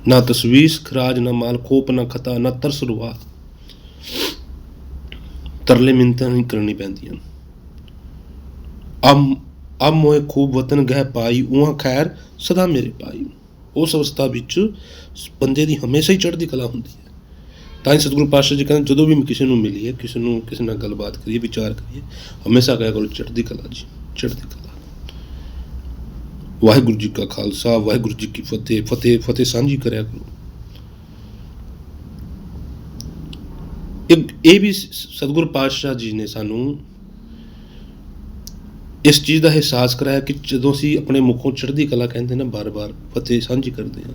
ਨਾ ਤਸਵੀਸ ਖਰਾਜ ਨਾ ਮਾਲ, ਖੋਪ ਨਾ ਖਤਾ ਨਾ ਤਰਸ ਤਰਸਵਾਲ ਤਰਲੇ ਮਿੰਤਾਂ ਨਹੀਂ ਕਰਨੀ ਪੈਂਦੀਆਂ। ਅਮ ਅਬ ਮੋਏ ਖੂਬ ਵਤਨ ਗਹਿ ਪਾਈ ਉਹਾਂ ਖੈਰ ਸਦਾ ਮੇਰੇ ਪਾਈ। ਉਸ ਅਵਸਥਾ ਵਿੱਚ ਬੰਦੇ ਦੀ ਹਮੇਸ਼ਾ ਹੀ ਚੜ੍ਹਦੀ ਕਲਾ ਹੁੰਦੀ ਹੈ। ਤਾਂ ਹੀ ਸਤਿਗੁਰੂ ਪਾਤਸ਼ਾਹ ਜੀ ਕਹਿੰਦੇ, ਜਦੋਂ ਵੀ ਕਿਸੇ ਨੂੰ ਮਿਲੀਏ, ਕਿਸੇ ਨੂੰ, ਕਿਸੇ ਨਾਲ ਗੱਲਬਾਤ ਕਰੀਏ, ਵਿਚਾਰ ਕਰੀਏ, ਹਮੇਸ਼ਾ ਕਹਿਆ ਕਰੋ ਚੜ੍ਹਦੀ ਕਲਾ ਜੀ, ਚੜ੍ਹਦੀ ਕਲਾ। ਵਾਹਿਗੁਰੂ ਜੀ ਕਾ ਖਾਲਸਾ, ਵਾਹਿਗੁਰੂ ਜੀ ਕੀ ਫਤਿਹ ਫਤਿਹ ਫਤਿਹ ਸਾਂਝੀ ਕਰਿਆ ਕਰੋ। ਇਹ ਵੀ ਸ- ਸਤਿਗੁਰੂ ਪਾਤਸ਼ਾਹ ਜੀ ਨੇ ਸਾਨੂੰ ਇਸ ਚੀਜ਼ ਦਾ ਅਹਿਸਾਸ ਕਰਾਇਆ ਕਿ ਜਦੋਂ ਅਸੀਂ ਆਪਣੇ ਮੁਖੋਂ ਚੜ੍ਹਦੀ ਕਲਾ ਕਹਿੰਦੇ ਨਾ, ਬਾਰ-ਬਾਰ ਫਤਿਹ ਸਾਂਝੀ ਕਰਦੇ ਹਾਂ,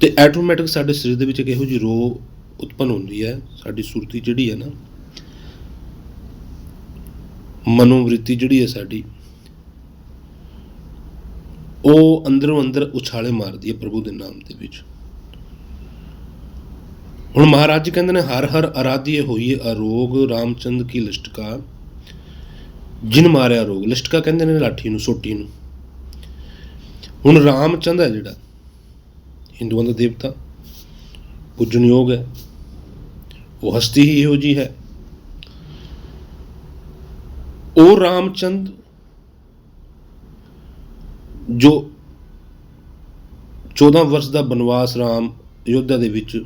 ਤੇ ਆਟੋਮੈਟਿਕ ਸਾਡੇ ਸਰੀਰ ਦੇ ਵਿੱਚ ਇੱਕ ਇਹੋ ਜਿਹੀ ਰੋਹ ਉਤਪਨ ਹੁੰਦੀ ਹੈ, ਸਾਡੀ ਸੁਰਤੀ ਜਿਹੜੀ ਹੈ ਨਾ, ਮਨੋਵ੍ਰਿਤੀ ਜਿਹੜੀ ਹੈ ਸਾਡੀ, ਉਹ ਅੰਦਰੋਂ ਅੰਦਰ ਉਛਾਲੇ ਮਾਰਦੀ ਹੈ ਪ੍ਰਭੂ ਦੇ ਨਾਮ ਦੇ ਵਿੱਚ। ਹੁਣ ਮਹਾਰਾਜ ਜੀ ਕਹਿੰਦੇ ਨੇ ਹਰ ਹਰ ਅਰਾਧਿਏ ਹੋਈ ਅਰੋਗ ਰਾਮਚੰਦ ਕੀ ਲਿਸ਼ਟਕਾ ਜਿਨ ਮਾਰਿਆ ਰੋਗ, ਲਿਸ਼ਟਕਾ ਕਹਿੰਦੇ ਨੇ ਲਾਠੀ ਨੂੰ, ਸੋਟੀ ਨੂੰ। ਹੁਣ ਰਾਮਚੰਦ ਹੈ ਜਿਹੜਾ, ਹਿੰਦੂਆਂ ਦਾ ਦੇਵਤਾ ਪੂਜਨਯੋਗ ਹੈ। ਉਹ ਹਸਤੀ ਹੀ ਇਹੋ ਜੀ ਹੈ। ਉਹ ਰਾਮਚੰਦ ਜੋ 14 ਵਰਸ਼ ਦਾ ਬਨਵਾਸ ਰਾਮ ਅਯੋਧਿਆ ਦੇ ਵਿੱਚ,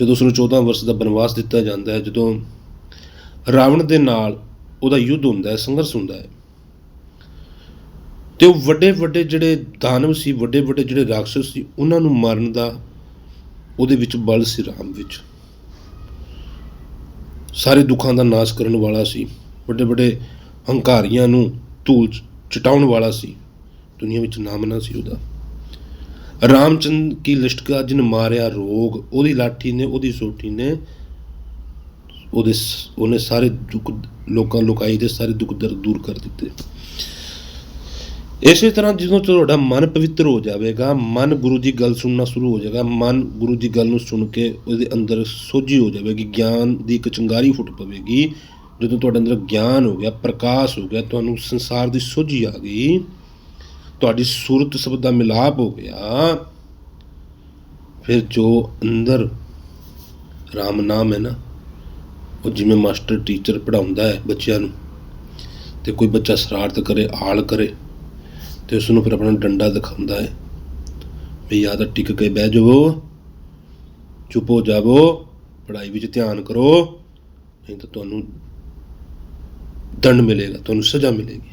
ਜਦੋਂ ਉਸ ਨੂੰ 14 ਵਰਸ਼ ਦਾ ਬਨਵਾਸ ਦਿੱਤਾ ਜਾਂਦਾ ਹੈ, ਜਦੋਂ ਰਾਵਣ ਦੇ ਨਾਲ ਉਹਦਾ ਯੁੱਧ ਹੁੰਦਾ ਹੈ, ਸੰਘਰਸ਼ ਹੁੰਦਾ ਹੈ। ਤੇ ਉਹ ਵੱਡੇ ਵੱਡੇ ਜਿਹੜੇ ਦਾਨਵ ਸੀ, ਵੱਡੇ ਵੱਡੇ ਜਿਹੜੇ ਰਾਖਸ਼ ਸੀ, ਉਹਨਾਂ ਨੂੰ ਮਾਰਨ ਦਾ ਉਹਦੇ ਵਿੱਚ ਬਲ ਸੀ ਰਾਮ ਵਿੱਚ। ਸਾਰੇ ਦੁੱਖਾਂ ਦਾ ਨਾਸ਼ ਕਰਨ ਵਾਲਾ ਸੀ। ਵੱਡੇ ਵੱਡੇ ਹੰਕਾਰੀਆਂ ਨੂੰ ਧੂਲ ਚਟਾਉਣ ਵਾਲਾ ਸੀ। ਦੁਨੀਆ ਵਿੱਚ ਨਾਮ ਨਾ ਸੀ ਉਹਦਾ। ਰਾਮਚੰਦ ਕੀ ਲਿਸ਼ਟਕਾ ਜਿਨ ਮਾਰਿਆ ਰੋਗ, ਉਹਦੀ ਲਾਠੀ ਨੇ, ਉਹਦੀ ਸੋਟੀ ਨੇ ਉਹਦੇ ਸ- ਉਹਨੇ ਸਾਰੇ ਦੁੱਖ, ਲੋਕਾਂ, ਲੋਕਾਈ ਦੇ ਸਾਰੇ ਦੁੱਖ ਦਰਦ ਦੂਰ ਕਰ ਦਿੱਤੇ। ਇਸੇ ਤਰ੍ਹਾਂ ਜਦੋਂ ਤੁਹਾਡਾ ਮਨ ਪਵਿੱਤਰ ਹੋ ਜਾਵੇਗਾ, ਮਨ ਗੁਰੂ ਦੀ ਗੱਲ ਸੁਣਨਾ ਸ਼ੁਰੂ ਹੋ ਜਾਏਗਾ ਮਨ ਗੁਰੂ ਦੀ ਗੱਲ ਨੂੰ ਸੁਣ ਕੇ ਉਹਦੇ ਅੰਦਰ ਸੋਝੀ ਹੋ ਜਾਵੇਗੀ, ਗਿਆਨ ਦੀ ਇੱਕ ਚੰਗਾਰੀ ਫੁੱਟ ਪਵੇਗੀ। ਜਦੋਂ ਤੁਹਾਡੇ ਅੰਦਰ ਗਿਆਨ ਹੋ ਗਿਆ, ਪ੍ਰਕਾਸ਼ ਹੋ ਗਿਆ, ਤੁਹਾਨੂੰ ਸੰਸਾਰ ਦੀ ਸੋਝੀ ਆ ਗਈ, ਤੁਹਾਡੀ ਸੂਰਤ ਸਬਦ ਦਾ ਮਿਲਾਪ ਹੋ ਗਿਆ, ਫਿਰ ਜੋ ਅੰਦਰ ਰਾਮ ਨਾਮ ਹੈ ਨਾ ਉਹ ਜਿਵੇਂ ਮਾਸਟਰ, ਟੀਚਰ ਪੜਾਉਂਦਾ ਹੈ ਬੱਚਿਆਂ ਨੂੰ ਤੇ ਕੋਈ ਬੱਚਾ ਸ਼ਰਾਰਤ ਕਰੇ, ਆਲ ਕਰੇ ਤੇ ਉਸ ਨੂੰ ਫਿਰ ਆਪਣਾ ਡੰਡਾ ਦਿਖਾਉਂਦਾ ਹੈ ਵੀ ਜਾਂ ਤਾਂ ਟਿਕ ਕੇ ਬਹਿ ਜਾਵੋ, ਚੁੱਪ ਹੋ ਜਾਵੋ, ਪੜ੍ਹਾਈ ਵਿੱਚ ਧਿਆਨ ਕਰੋ, ਨਹੀਂ ਤਾਂ ਤੁਹਾਨੂੰ ਦੰਡ ਮਿਲੇਗਾ, ਤੁਹਾਨੂੰ ਸਜ਼ਾ ਮਿਲੇਗੀ।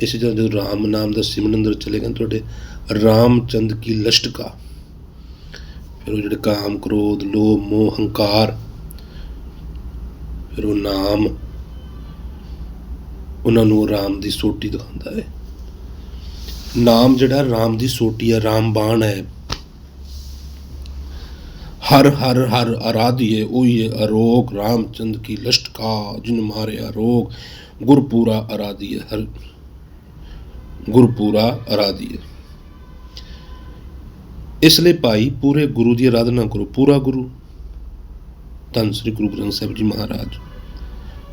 ਇਸੇ ਤਰ੍ਹਾਂ ਜਦੋਂ ਰਾਮ ਨਾਮ ਦਾ ਸਿਮਰਨ ਅੰਦਰ ਚਲੇਗਾ ਨਾ ਤੁਹਾਡੇ ਰਾਮਚੰਦ ਕੀ ਲਸ਼ਟਕਾ ਫਿਰ ਉਹ ਜਿਹੜੇ ਕਾਮ, ਕ੍ਰੋਧ, ਲੋਭ, ਮੋਹ, ਹੰਕਾਰ ਫਿਰ ਉਹ ਨਾਮ ਉਹਨਾਂ ਨੂੰ ਰਾਮ ਦੀ ਸੋਟੀ ਦਿਖਾਉਂਦਾ ਹੈ। ਨਾਮ ਜਿਹੜਾ ਰਾਮ ਦੀ ਸੋਟੀ ਹੈ ਰਾਮ ਬਾਣ ਹੈ। ਹਰ ਹਰ ਹਰ ਆਰਾਧਿਏ ਉਹੀ ਅਰੋਗ, ਰਾਮਚੰਦ ਕੀ ਲਸ਼ਟਕਾ, ਜਿਨ ਮਾਰੇ ਅਰੋਗ ਗੁਰਪੂਰਾ ਆਰਾਧਿਏ ਹਰ ਗੁਰਪੂਰਾ ਆਰਾਧਿਏ ਇਸ ਲਈ ਭਾਈ ਪੂਰੇ ਗੁਰੂ ਦੀ ਆਰਾਧਨਾ ਕਰੋ, ਪੂਰਾ ਗੁਰੂ। ਧੰਨ ਸ੍ਰੀ ਗੁਰੂ ਗ੍ਰੰਥ ਸਾਹਿਬ ਜੀ ਮਹਾਰਾਜ,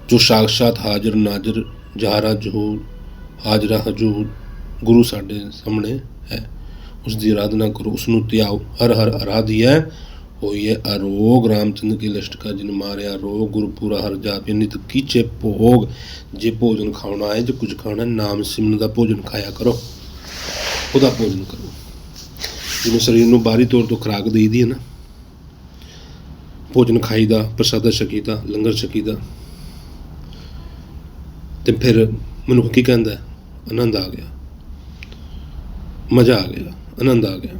ਜੋ ਸਾਖਸ਼ਾਤ ਹਾਜ਼ਰ ਨਾਜ਼ਰ ਜਹਾਰਾ ਜਹੂਰ ਹਾਜ਼ਰਾ ਹਜੂਰ ਗੁਰੂ ਸਾਡੇ ਸਾਹਮਣੇ ਹੈ। ਉਸ ਦੀ ਆਰਾਧਨਾ ਕਰੋ ਉਸ ਨੂੰ ਧਿਆਓ ਹਰ ਹਰ ਆਰਾਧਿਐ ਹੋਈਏ ਅਰੋਗ। ਰਾਮਚੰਦ ਕੀ ਲਸ਼ਟਕਾ ਜਿਨ ਮਾਰਿਆ ਰੋਗ, ਗੁਰਪੂਰਾ ਹਰ ਜਾਪੇ ਨਿਤ ਕੀਚੇ ਭੋਗ। ਜੇ ਭੋਜਨ ਖਾਣਾ ਹੈ, ਜੇ ਕੁਝ ਖਾਣਾ ਨਾਮ ਸਿਮਨ ਦਾ ਭੋਜਨ ਖਾਇਆ ਕਰੋ। ਉਹਦਾ ਭੋਜਨ ਕਰੋ। ਜਿਵੇਂ ਸਰੀਰ ਨੂੰ ਬਾਹਰੀ ਤੌਰ ਤੋਂ ਖੁਰਾਕ ਦੇਈਦੀ ਹੈ ਨਾ ਭੋਜਨ ਖਾਈਦਾ, ਪ੍ਰਸਾਦਾ ਛਕੀਦਾ, ਲੰਗਰ ਛਕੀਦਾ। ਤੇ ਫਿਰ ਮਨੁੱਖ ਕੀ ਕਹਿੰਦਾ? ਆਨੰਦ ਆ ਗਿਆ। ਮਜ਼ਾ ਆ ਗਿਆ। ਆਨੰਦ ਆ ਗਿਆ।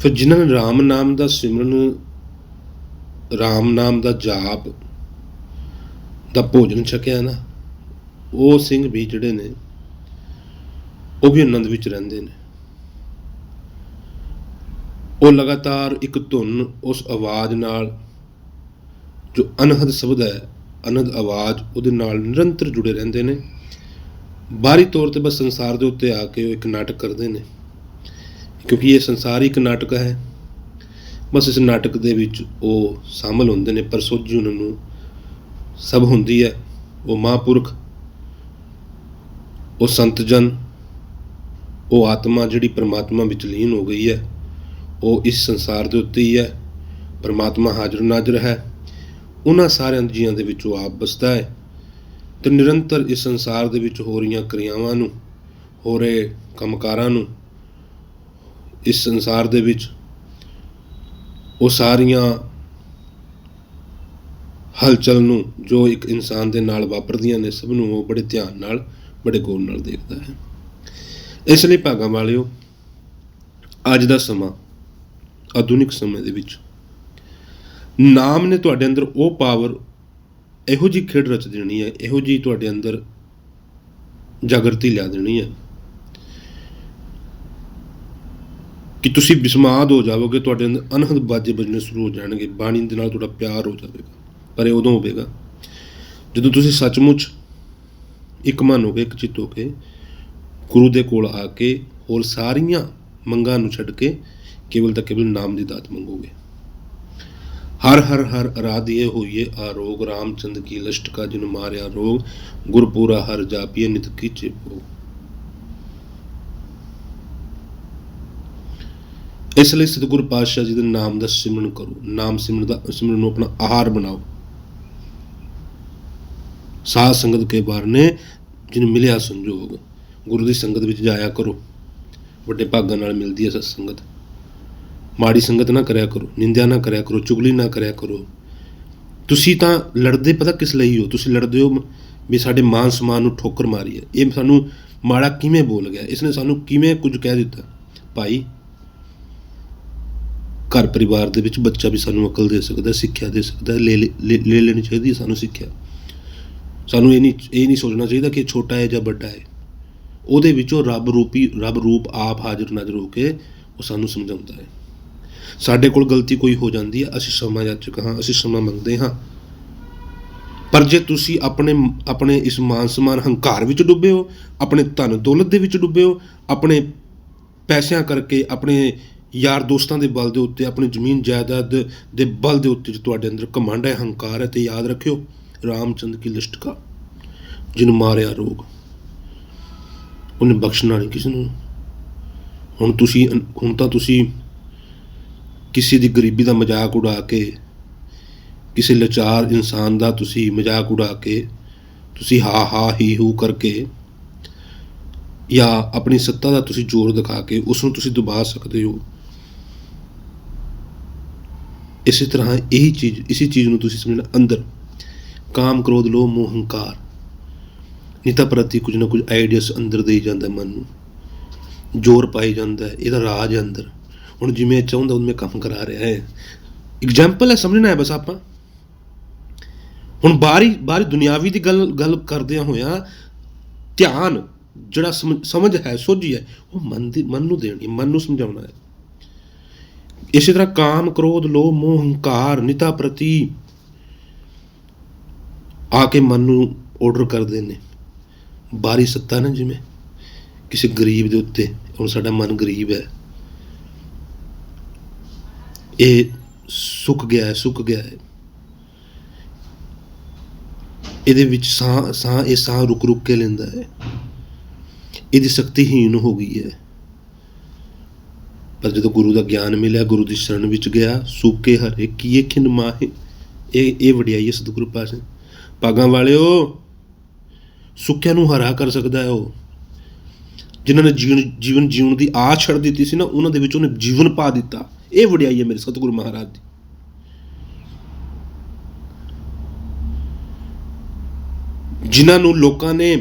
ਫਿਰ ਜਿਨ੍ਹਾਂ ਨੇ ਰਾਮ ਨਾਮ ਦਾ ਸਿਮਰਨ, ਰਾਮ ਨਾਮ ਦਾ ਜਾਪ, ਦਾ ਭੋਜਨ ਛਕਿਆ ਨਾ, ਉਹ ਸਿੰਘ ਵੀ ਜਿਹੜੇ ਨੇ, ਉਹ ਵੀ ਆਨੰਦ ਵਿੱਚ ਰਹਿੰਦੇ ਨੇ। ਉਹ ਲਗਾਤਾਰ ਇੱਕ ਧੁਨ ਉਸ ਆਵਾਜ਼ ਨਾਲ ਜੋ ਅਨਹਦ ਸ਼ਬਦ ਹੈ, ਅਨਹਦ ਆਵਾਜ਼ ਉਹਦੇ ਨਾਲ ਨਿਰੰਤਰ ਜੁੜੇ ਰਹਿੰਦੇ ਨੇ। ਬਾਹਰੀ ਤੌਰ ਤੇ ਬਸ ਸੰਸਾਰ ਦੇ ਉੱਤੇ ਆ ਕੇ ਉਹ ਇੱਕ ਨਾਟਕ ਕਰਦੇ ਨੇ। ਕਿਉਂਕਿ ਇਹ ਸੰਸਾਰ ਇੱਕ ਨਾਟਕ ਹੈ। ਬਸ ਇਸ ਨਾਟਕ ਦੇ ਵਿੱਚ ਉਹ ਸ਼ਾਮਲ ਹੁੰਦੇ ਨੇ, ਪਰ ਸੋਝੀ ਉਹਨਾਂ ਨੂੰ ਸਭ ਹੁੰਦੀ ਹੈ। ਉਹ ਮਹਾਂਪੁਰਖ, ਉਹ ਸੰਤ ਜਨ ਉਹ ਆਤਮਾ ਜਿਹੜੀ ਪ੍ਰਮਾਤਮਾ ਵਿੱਚ ਲੀਨ ਹੋ ਗਈ ਹੈ। ਉਹ ਇਸ ਸੰਸਾਰ ਦੇ ਉੱਤੇ ਹੀ ਹੈ। ਪਰਮਾਤਮਾ ਹਾਜ਼ਰ ਨਾਜ਼ਰ ਹੈ। ਉਹਨਾਂ ਸਾਰਿਆਂ ਜੀਆਂ ਦੇ ਵਿੱਚ ਉਹ ਆਪ ਬਸਦਾ ਹੈ ਤੇ ਨਿਰੰਤਰ ਇਸ ਸੰਸਾਰ ਦੇ ਵਿੱਚ ਹੋ ਰਹੀਆਂ ਕਿਰਿਆਵਾਂ ਨੂੰ, ਹੋ ਰਹੇ ਕੰਮਕਾਰਾਂ ਨੂੰ, ਇਸ ਸੰਸਾਰ ਦੇ ਵਿੱਚ ਉਹ ਸਾਰੀਆਂ ਹਲਚਲ ਨੂੰ ਜੋ ਇੱਕ ਇਨਸਾਨ ਦੇ ਨਾਲ ਵਾਪਰਦੀਆਂ ਨੇ, ਸਭ ਨੂੰ ਉਹ ਬੜੇ ਧਿਆਨ ਨਾਲ, ਬੜੇ ਗੌਰ ਨਾਲ ਦੇਖਦਾ ਹੈ। ਇਸ ਲਈ ਭਾਗਾਂ ਵਾਲਿਓ, ਅੱਜ ਦਾ ਸਮਾਂ ਆਧੁਨਿਕ ਸਮੇਂ ਦੇ ਵਿੱਚ। ਨਾਮ ਨੇ ਤੁਹਾਡੇ ਅੰਦਰ ਉਹ ਪਾਵਰ ਇਹੋ ਜੀ ਖੇਡ ਰਚ ਦੇਣੀ ਹੈ, ਇਹੋ ਜੀ ਤੁਹਾਡੇ ਅੰਦਰ ਜਾਗਰਤੀ ਲਿਆ ਦੇਣੀ ਹੈ ਕਿ ਤੁਸੀਂ ਬਿਸਮਾਦ ਹੋ ਜਾਵੋਗੇ, ਤੁਹਾਡੇ ਅੰਦਰ ਅਨਹਦ ਬਾਜੇ ਵੱਜਣੇ ਸ਼ੁਰੂ ਹੋ ਜਾਣਗੇ, ਬਾਣੀ ਦੇ ਨਾਲ ਤੁਹਾਡਾ ਪਿਆਰ ਹੋ ਜਾਵੇਗਾ, ਪਰ ਇਹ ਉਦੋਂ ਹੋਵੇਗਾ ਜਦੋਂ ਤੁਸੀਂ ਸੱਚਮੁੱਚ ਇੱਕ ਮਨ ਹੋ ਕੇ ਇੱਕ ਚਿੱਤ ਹੋ ਕੇ ਗੁਰੂ ਦੇ ਕੋਲ ਆ ਕੇ ਹੋਰ ਸਾਰੀਆਂ ਮੰਗਾਂ ਨੂੰ ਛੱਡ ਕੇ ਕੇਵਲ ਤਾਂ ਕੇਵਲ ਨਾਮ ਦੀ ਦਾਤ ਮੰਗੋਗੇ। ਹਰ ਹਰ ਹਰ ਅਰਾਧਿਏ ਹੋਈਏ ਆਰੋਗ ਰਾਮਚੰਦ ਕੀ ਲਸ਼ਟਕਾ ਜਿਨ ਮਾਰਿਆ ਰੋਗ, ਗੁਰਪੂਰਾ ਹਰ ਜਾਪੀਏ ਨਿਤ ਕੀਚੇ ਭੋਗ ਇਸ ਲਈ ਸਤਿਗੁਰ ਪਾਤਸ਼ਾਹ ਜੀ ਦੇ ਨਾਮ ਦਾ ਸਿਮਰਨ ਕਰੋ, ਨਾਮ ਸਿਮਰਨ ਦਾ, ਸਿਮਰਨ ਨੂੰ ਆਪਣਾ ਆਹਾਰ ਬਣਾਓ। ਸਾਧ ਸੰਗਤ ਕੇ ਬਾਰ ਨੇ ਜਿਨ ਮਿਲਿਆ ਸੰਜੋਗ, ਗੁਰੂ ਦੀ ਸੰਗਤ ਵਿੱਚ ਜਾਇਆ ਕਰੋ। ਵੱਡੇ ਭਾਗਾਂ ਨਾਲ ਮਿਲਦੀ ਹੈ ਸਤ ਸੰਗਤ। ਮਾੜੀ ਸੰਗਤ ਨਾ ਕਰਿਆ ਕਰੋ, ਨਿੰਦਿਆ ਨਾ ਕਰਿਆ ਕਰੋ, ਚੁਗਲੀ ਨਾ ਕਰਿਆ ਕਰੋ। ਤੁਸੀਂ ਤਾਂ ਲੜਦੇ, ਪਤਾ ਕਿਸ ਲਈ ਹੋ? ਤੁਸੀਂ ਲੜਦੇ ਹੋ ਵੀ ਸਾਡੇ ਮਾਨ ਸਮਾਨ ਨੂੰ ਠੋਕਰ ਮਾਰੀ ਹੈ ਇਹ ਸਾਨੂੰ ਮਾੜਾ ਕਿਵੇਂ ਬੋਲ ਗਿਆ? ਇਸਨੇ ਸਾਨੂੰ ਕਿਵੇਂ ਕੁਝ ਕਹਿ ਦਿੱਤਾ? ਭਾਈ, ਘਰ ਪਰਿਵਾਰ ਦੇ ਵਿੱਚ ਬੱਚਾ ਵੀ ਸਾਨੂੰ ਅਕਲ ਦੇ ਸਕਦਾ, ਸਿੱਖਿਆ ਦੇ ਸਕਦਾ, ਲੈ ਲੈ ਲੈ ਲੈਣੀ ਚਾਹੀਦੀ ਸਾਨੂੰ ਸਿੱਖਿਆ। ਸਾਨੂੰ ਇਹ ਨਹੀਂ ਇਹ ਨਹੀਂ ਸੋਚਣਾ ਚਾਹੀਦਾ ਕਿ ਛੋਟਾ ਹੈ ਜਾਂ ਵੱਡਾ ਹੈ। ਉਹਦੇ ਵਿੱਚੋਂ ਰੱਬ ਰੂਪੀ, ਰੱਬ ਰੂਪ ਆਪ ਹਾਜ਼ਰ ਨਾਜ਼ਰ ਹੋ ਕੇ ਉਹ ਸਾਨੂੰ ਸਮਝਾਉਂਦਾ ਹੈ। ਸਾਡੇ ਕੋਲ ਗਲਤੀ ਕੋਈ ਹੋ ਜਾਂਦੀ ਹੈ, ਅਸੀਂ ਸਮਾਂ ਯਾਚਕ ਹਾਂ, ਅਸੀਂ ਸਮਾਂ ਮੰਗਦੇ ਹਾਂ। ਪਰ ਜੇ ਤੁਸੀਂ ਆਪਣੇ ਆਪਣੇ ਇਸ ਮਾਨ ਸਮਾਨ ਹੰਕਾਰ ਵਿੱਚ ਡੁੱਬੇ ਹੋ, ਆਪਣੇ ਧਨ ਦੌਲਤ ਦੇ ਵਿੱਚ ਡੁੱਬੇ ਹੋ, ਆਪਣੇ ਪੈਸਿਆਂ ਕਰਕੇ, ਆਪਣੇ ਯਾਰ ਦੋਸਤਾਂ ਦੇ ਬਲ ਦੇ ਉੱਤੇ, ਆਪਣੀ ਜ਼ਮੀਨ ਜਾਇਦਾਦ ਦੇ ਬਲ ਦੇ ਉੱਤੇ ਜੇ ਤੁਹਾਡੇ ਅੰਦਰ ਘਮੰਡ ਹੈ, ਹੰਕਾਰ ਹੈ, ਤੇ ਯਾਦ ਰੱਖਿਓ, ਰਾਮਚੰਦ ਕੀ ਲਿਸ਼ਟਕਾ ਜਿਹਨੂੰ ਮਾਰਿਆ ਰੋਗ। ਉਹਨੇ ਬਖਸ਼ਣਾ ਨਹੀਂ ਕਿਸੇ ਨੂੰ। ਹੁਣ ਤੁਸੀਂ, ਹੁਣ ਤਾਂ ਤੁਸੀਂ ਕਿਸੇ ਦੀ ਗਰੀਬੀ ਦਾ ਮਜ਼ਾਕ ਉਡਾ ਕੇ, ਕਿਸੇ ਲਾਚਾਰ ਇਨਸਾਨ ਦਾ ਤੁਸੀਂ ਮਜ਼ਾਕ ਉਡਾ ਕੇ, ਤੁਸੀਂ ਹਾ ਹਾ ਹੀ ਹੂ ਕਰਕੇ ਜਾਂ ਆਪਣੀ ਸੱਤਾ ਦਾ ਤੁਸੀਂ ਜ਼ੋਰ ਦਿਖਾ ਕੇ ਉਸ ਨੂੰ ਤੁਸੀਂ ਦਬਾ ਸਕਦੇ ਹੋ। ਇਸੇ ਤਰ੍ਹਾਂ ਇਹੀ ਚੀਜ਼, ਇਸੇ ਚੀਜ਼ ਨੂੰ ਤੁਸੀਂ ਸਮਝਣਾ ਅੰਦਰ। ਕਾਮ, ਕ੍ਰੋਧ, ਲੋਭ, ਮੋਹ, ਹੰਕਾਰ। ਨਿਤਾ ਪ੍ਰਤੀ ਕੁਝ ਨਾ ਕੁਝ ਆਈਡੀਆਸ ਅੰਦਰ ਦੇਈ ਜਾਂਦਾ ਮਨ ਨੂੰ। ਜ਼ੋਰ ਪਾਈ ਜਾਂਦਾ ਹੈ ਇਹਦਾ ਰਾਜ ਹੈ ਅੰਦਰ। ਹੁਣ ਜਿਵੇਂ ਇਹ ਚਾਹੁੰਦਾ ਉਵੇਂ ਕੰਮ ਕਰਾ ਰਿਹਾ ਹੈ। ਐਗਜ਼ਾਮਪਲ ਹੈ, ਸਮਝਣਾ ਹੈ ਬਸ ਆਪਾਂ। ਹੁਣ ਬਾਹਰੀ ਬਾਹਰੀ ਦੁਨਿਆਵੀ ਦੀ ਗੱਲ ਗੱਲ ਕਰਦਿਆਂ ਹੋਇਆਂ, ਧਿਆਨ ਜਿਹੜਾ ਸਮ- ਸਮਝ ਹੈ, ਸੋਝੀ ਹੈ, ਉਹ ਮਨ ਦੀ, ਮਨ ਨੂੰ ਦੇਣੀ, ਮਨ ਨੂੰ ਸਮਝਾਉਣਾ ਹੈ। ਇਸੇ ਤਰ੍ਹਾਂ ਕਾਮ, ਕ੍ਰੋਧ, ਲੋਭ, ਮੋਹ, ਹੰਕਾਰ, ਨਿਤਾ ਪ੍ਰਤੀ ਆ ਕੇ ਮਨ ਨੂੰ ਆਰਡਰ ਕਰਦੇ ਨੇ। ਬਾਹਰੀ ਸੱਤਾ ਨਾ ਜਿਵੇਂ, ਕਿਸੇ ਗਰੀਬ ਦੇ ਉੱਤੇ, ਹੁਣ ਸਾਡਾ ਮਨ ਗਰੀਬ ਹੈ। ਇਹ ਸੁੱਕ ਗਿਆ ਹੈ ਸੁੱਕ ਗਿਆ ਹੈ। ਇਹਦੇ ਵਿੱਚ ਸਾਹ ਸਾਹ, ਇਹ ਸਾਹ ਰੁਕ ਰੁਕ ਕੇ ਲੈਂਦਾ ਹੈ। ਇਹਦੀ ਸ਼ਕਤੀਹੀਨ ਹੋ ਗਈ ਹੈ। ਪਰ ਜਦੋਂ ਗੁਰੂ ਦਾ ਗਿਆਨ ਮਿਲਿਆ, ਗੁਰੂ ਦੀ ਸ਼ਰਨ ਵਿੱਚ ਗਿਆ, ਸੂਕੇ ਹਰੇ ਕੀਏ ਖਿਨ ਮਾਹੇ। ਇਹ ਇਹ ਵਡਿਆਈ ਹੈ ਸਤਿਗੁਰੂ ਪਾਸੇ ਪਾਗਾਂ ਵਾਲਿਓ, ਸੁੱਕਿਆਂ ਨੂੰ ਹਰਾ ਕਰ ਸਕਦਾ ਹੈ ਉਹ। ਜਿਨ੍ਹਾਂ ਨੇ ਜੀਵਨ ਜੀਵਨ ਜਿਉਣ ਦੀ ਆਸ ਛੱਡ ਦਿੱਤੀ ਸੀ ਨਾ, ਉਹਨਾਂ ਦੇ ਵਿੱਚ ਉਹਨੇ ਜੀਵਨ ਪਾ ਦਿੱਤਾ। ਇਹ ਵਡਿਆਈ ਹੈ ਮੇਰੇ ਸਤਿਗੁਰੂ ਮਹਾਰਾਜ ਦੀ ਜਿਨ੍ਹਾਂ ਨੂੰ ਲੋਕਾਂ ਨੇ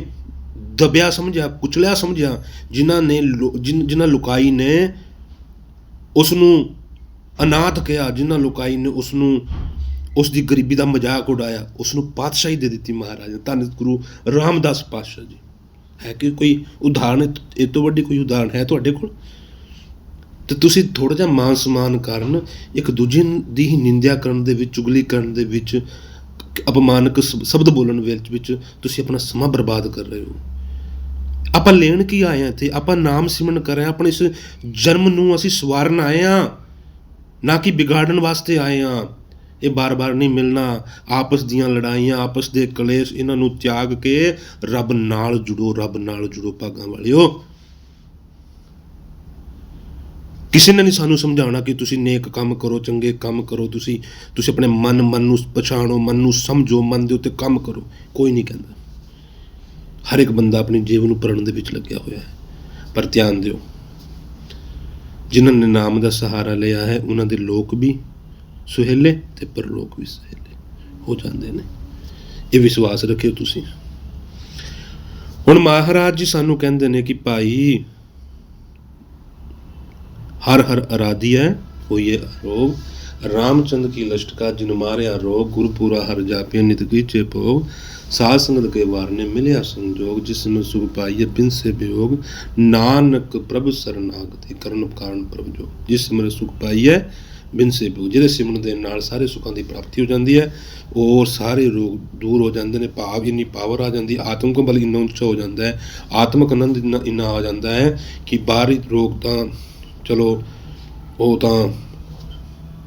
ਦਬਿਆ ਸਮਝਿਆ ਕੁਚਲਿਆ ਸਮਝਿਆ ਜਿਨ੍ਹਾਂ ਨੇ ਲੋ- ਜਿਨ੍ਹਾਂ ਲੁਕਾਈ ਨੇ ਉਸ ਨੂੰ ਅਨਾਥ ਕਿਹਾ ਜਿਨ੍ਹਾਂ ਲੁਕਾਈ ਨੇ ਉਸ ਨੂੰ ਉਸ ਦੀ ਗਰੀਬੀ ਦਾ ਮਜ਼ਾਕ ਉਡਾਇਆ ਉਸ ਨੂੰ ਪਾਤਸ਼ਾਹੀ ਦੇ ਦਿੱਤੀ ਮਹਾਰਾਜ ਨੇ ਧੰਨ ਗੁਰੂ ਰਾਮਦਾਸ ਪਾਤਸ਼ਾਹ ਜੀ ਹੈ ਕਿ ਕੋਈ ਉਦਾਹਰਣ ਇਹ ਤੋਂ ਵੱਡੀ ਕੋਈ ਉਦਾਹਰਣ ਹੈ ਤੁਹਾਡੇ ਕੋਲ ਅਤੇ ਤੁਸੀਂ ਥੋੜ੍ਹਾ ਜਿਹਾ ਮਾਨ ਸਨਮਾਨ ਕਾਰਨ, ਇੱਕ ਦੂਜੇ ਦੀ ਹੀ ਨਿੰਦਿਆ ਕਰਨ ਦੇ ਵਿੱਚ, ਚੁਗਲੀ ਕਰਨ ਦੇ ਵਿੱਚ, ਅਪਮਾਨਕ ਸ਼ਬ- ਸ਼ਬਦ ਬੋਲਣ ਵਿੱਚ ਵਿੱਚ ਤੁਸੀਂ ਆਪਣਾ ਸਮਾਂ ਬਰਬਾਦ ਕਰ ਰਹੇ ਹੋ। ਆਪਾਂ ਲੈਣ ਕੀ ਆਏ ਆ ਇੱਥੇ? ਆਪਾਂ ਨਾਮ ਸਿਮਰਨ ਕਰ ਰਹੇ ਆ ਆਪਣੇ ਇਸ ਜਨਮ ਨੂੰ ਅਸੀਂ ਸਵਾਰਨ ਆਏ ਆ ਨਾ ਕਿ ਵਿਗਾੜਨ ਵਾਸਤੇ ਆਏ ਆ ਇਹ ਬਾਰ-ਬਾਰ ਨਹੀਂ ਮਿਲਣਾ। ਆਪਸ ਦੀਆਂ ਲੜਾਈਆਂ, ਆਪਸ ਦੇ ਕਲੇਸ਼, ਇਹਨਾਂ ਨੂੰ ਤਿਆਗ ਕੇ ਰੱਬ ਨਾਲ ਜੁੜੋ, ਰੱਬ ਨਾਲ ਜੁੜੋ ਭਾਗਾਂ ਵਾਲਿਓ। ਕਿਸੇ ਨੇ ਨਹੀਂ ਸਾਨੂੰ ਸਮਝਾਉਣਾ ਕਿ ਤੁਸੀਂ ਨੇਕ ਕੰਮ ਕਰੋ, ਚੰਗੇ ਕੰਮ ਕਰੋ, ਤੁਸੀਂ ਤੁਸੀਂ ਆਪਣੇ ਮਨ ਮਨ ਨੂੰ ਪਛਾਣੋ, ਮਨ ਨੂੰ ਸਮਝੋ, ਮਨ ਦੇ ਉੱਤੇ ਕੰਮ ਕਰੋ। ਕੋਈ ਨਹੀਂ ਕਹਿੰਦਾ। ਹਰ ਇੱਕ ਬੰਦਾ ਆਪਣੀ ਜੀਵਨ ਨੂੰ ਪੜਨ ਦੇ ਵਿੱਚ ਲੱਗਿਆ ਹੋਇਆ ਹੈ। ਪਰ ਧਿਆਨ ਦਿਓ, ਜਿਨ੍ਹਾਂ ਨੇ ਨਾਮ ਦਾ ਸਹਾਰਾ ਲਿਆ ਹੈ, ਉਹਨਾਂ ਦੇ ਲੋਕ ਵੀ ਸੁਹੇਲੇ ਤੇ ਪਰਲੋਕ ਵੀ ਸੁਹੇਲੇ ਹੋ ਜਾਂਦੇ ਨੇ। ਇਹ ਵਿਸ਼ਵਾਸ ਰੱਖਿਓ ਤੁਸੀਂ। ਹੁਣ ਮਹਾਰਾਜ ਜੀ ਸਾਨੂੰ ਕਹਿੰਦੇ ਨੇ ਕਿ ਭਾਈ ਹਰ ਹਰ ਅਰਾਧਿਆ ਹੋਈਏ ਰੋਗ ਰਾਮਚੰਦ ਕੀ ਲਸ਼ਟਕਾ, ਜਿਨ ਮਾਰਿਆ ਰੋਗ, ਗੁਰਪੂਰਾ ਹਰ ਜਾਪਿ ਨਿਤ ਕੀਚੇ ਭੋਗ। ਸਾਧ ਸੰਗਤ ਕੇ ਵਾਰ ਨੇ ਮਿਲਿਆ ਸੰਜੋਗ, ਜਿਸ ਨੂੰ ਸੁਖ ਪਾਈਏ ਬਿਨ ਸੇ ਬਿਯੋਗ ਨਾਨਕ ਪ੍ਰਭ ਸਰਨਾਗਤੀ ਕਰਨ ਕਾਰਨ ਪ੍ਰਭ ਜੋ ਜਿਸ ਮਰੇ ਸੁਖ ਪਾਈਏ ਬਿਨ ਸੇ ਬਿਯੋਗ ਜਿਹਦੇ ਸਿਮਰਨ ਦੇ ਨਾਲ ਸਾਰੇ ਸੁੱਖਾਂ ਦੀ ਪ੍ਰਾਪਤੀ ਹੋ ਜਾਂਦੀ ਹੈ ਔਰ ਸਾਰੇ ਰੋਗ ਦੂਰ ਹੋ ਜਾਂਦੇ ਨੇ, ਭਾਵ ਇੰਨੀ ਪਾਵਰ ਆ ਜਾਂਦੀ ਹੈ ਆਤਮਿਕ ਬਲ ਇੰਨਾ ਉੱਚਾ ਹੋ ਜਾਂਦਾ ਹੈ, ਆਤਮਕ ਆਨੰਦ ਇੰਨਾ ਆ ਜਾਂਦਾ ਹੈ ਕਿ ਬਾਹਰੀ ਰੋਗ ਤਾਂ ਚਲੋ, ਉਹ ਤਾਂ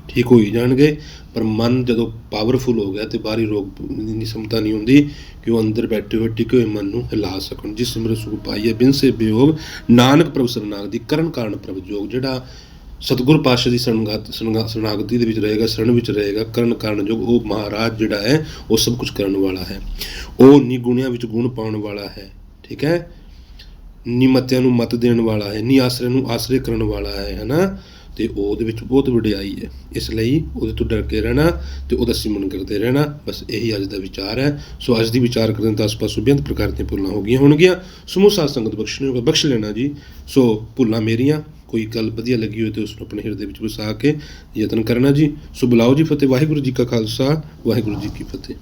ਠੀਕ ਹੋ ਹੀ ਜਾਣਗੇ, ਪਰ ਮਨ ਜਦੋਂ ਪਾਵਰਫੁਲ ਹੋ ਗਿਆ ਤੇ ਬਾਹਰੀ ਰੋਗ ਦੀ ਸਮਤਾ ਨਹੀਂ ਹੁੰਦੀ, ਕਿ ਉਹ ਅੰਦਰ ਬੈਠੇ ਹੋਏ ਟਿਕੇ ਹੋਏ ਮਨ ਨੂੰ ਹਿਲਾ ਸਕਣ। ਜਿਸ ਸਿਮਰ ਸੁਖ ਪਾਈਏ, ਬਿਨ ਸੇ ਬਿਯੋਗ ਨਾਨਕ ਪ੍ਰਭ ਸਰਨਾਗ ਦੀ ਕਰਨ ਕਾਰਨ ਪ੍ਰਭ ਜੋਗ, ਜਿਹੜਾ ਸਤਿਗੁਰ ਪਾਤਸ਼ਾਹ ਦੀ ਸਰਣਗਤ ਸਰਨਾਗਤੀ ਦੇ ਵਿੱਚ ਰਹੇਗਾ ਸ਼ਰਨ ਵਿੱਚ ਰਹੇਗਾ, ਕਰਨ ਕਾਰਨ ਜੋਗ, ਉਹ ਮਹਾਰਾਜ ਜਿਹੜਾ ਹੈ, ਉਹ ਸਭ ਕੁਝ ਕਰਨ ਵਾਲਾ ਹੈ। ਉਹ ਨਿਗੁਣਿਆਂ ਵਿੱਚ ਗੁਣ ਪਾਉਣ ਵਾਲਾ ਹੈ, ਠੀਕ ਹੈ? ਨਿਮਤਿਆਂ ਨੂੰ ਮਤ ਦੇਣ ਵਾਲਾ ਹੈ, ਨੀ ਆਸਰੇ ਨੂੰ ਆਸਰੇ ਕਰਨ ਵਾਲਾ ਹੈ, ਹਨਾ? ਤੇ ਉਹਦੇ ਵਿੱਚ ਬਹੁਤ ਵਡਿਆਈ ਹੈ। ਇਸ ਲਈ ਉਹਦੇ ਤੋਂ ਡਰ ਕੇ ਰਹਿਣਾ ਤੇ ਉਹਦਾ ਸਿਮਰਨ ਕਰਦੇ ਰਹਿਣਾ, ਬਸ ਇਹੀ ਅੱਜ ਦਾ ਵਿਚਾਰ ਹੈ। ਸੋ ਅੱਜ ਦੀ ਵਿਚਾਰ ਕਰਨ ਦਾ ਆਸ ਪਾਸੋਂ ਬੇਅੰਤ ਪ੍ਰਕਾਰ ਦੀਆਂ ਭੁੱਲਾਂ ਹੋ ਗਈਆਂ ਹੋਣਗੀਆਂ। ਸਮੂਹ ਸਾਧ ਸੰਗਤ ਬਖਸ਼ਣੇ ਹੋਗਾ ਬਖਸ਼ ਲੈਣਾ ਜੀ। ਸੋ ਭੁੱਲਾਂ ਮੇਰੀਆਂ, ਕੋਈ ਗੱਲ ਵਧੀਆ ਲੱਗੀ ਹੋਵੇ ਤੇ ਉਸ ਨੂੰ ਆਪਣੇ ਹਿਰਦੇ ਵਿੱਚ ਵਸਾ ਕੇ ਯਤਨ ਕਰਨਾ ਜੀ। ਸੋ ਬੁਲਾਓ ਜੀ ਫਤਿਹ, ਵਾਹਿਗੁਰੂ ਜੀ ਕਾ ਖਾਲਸਾ, ਵਾਹਿਗੁਰੂ ਜੀ ਕੀ ਫਤਿਹ।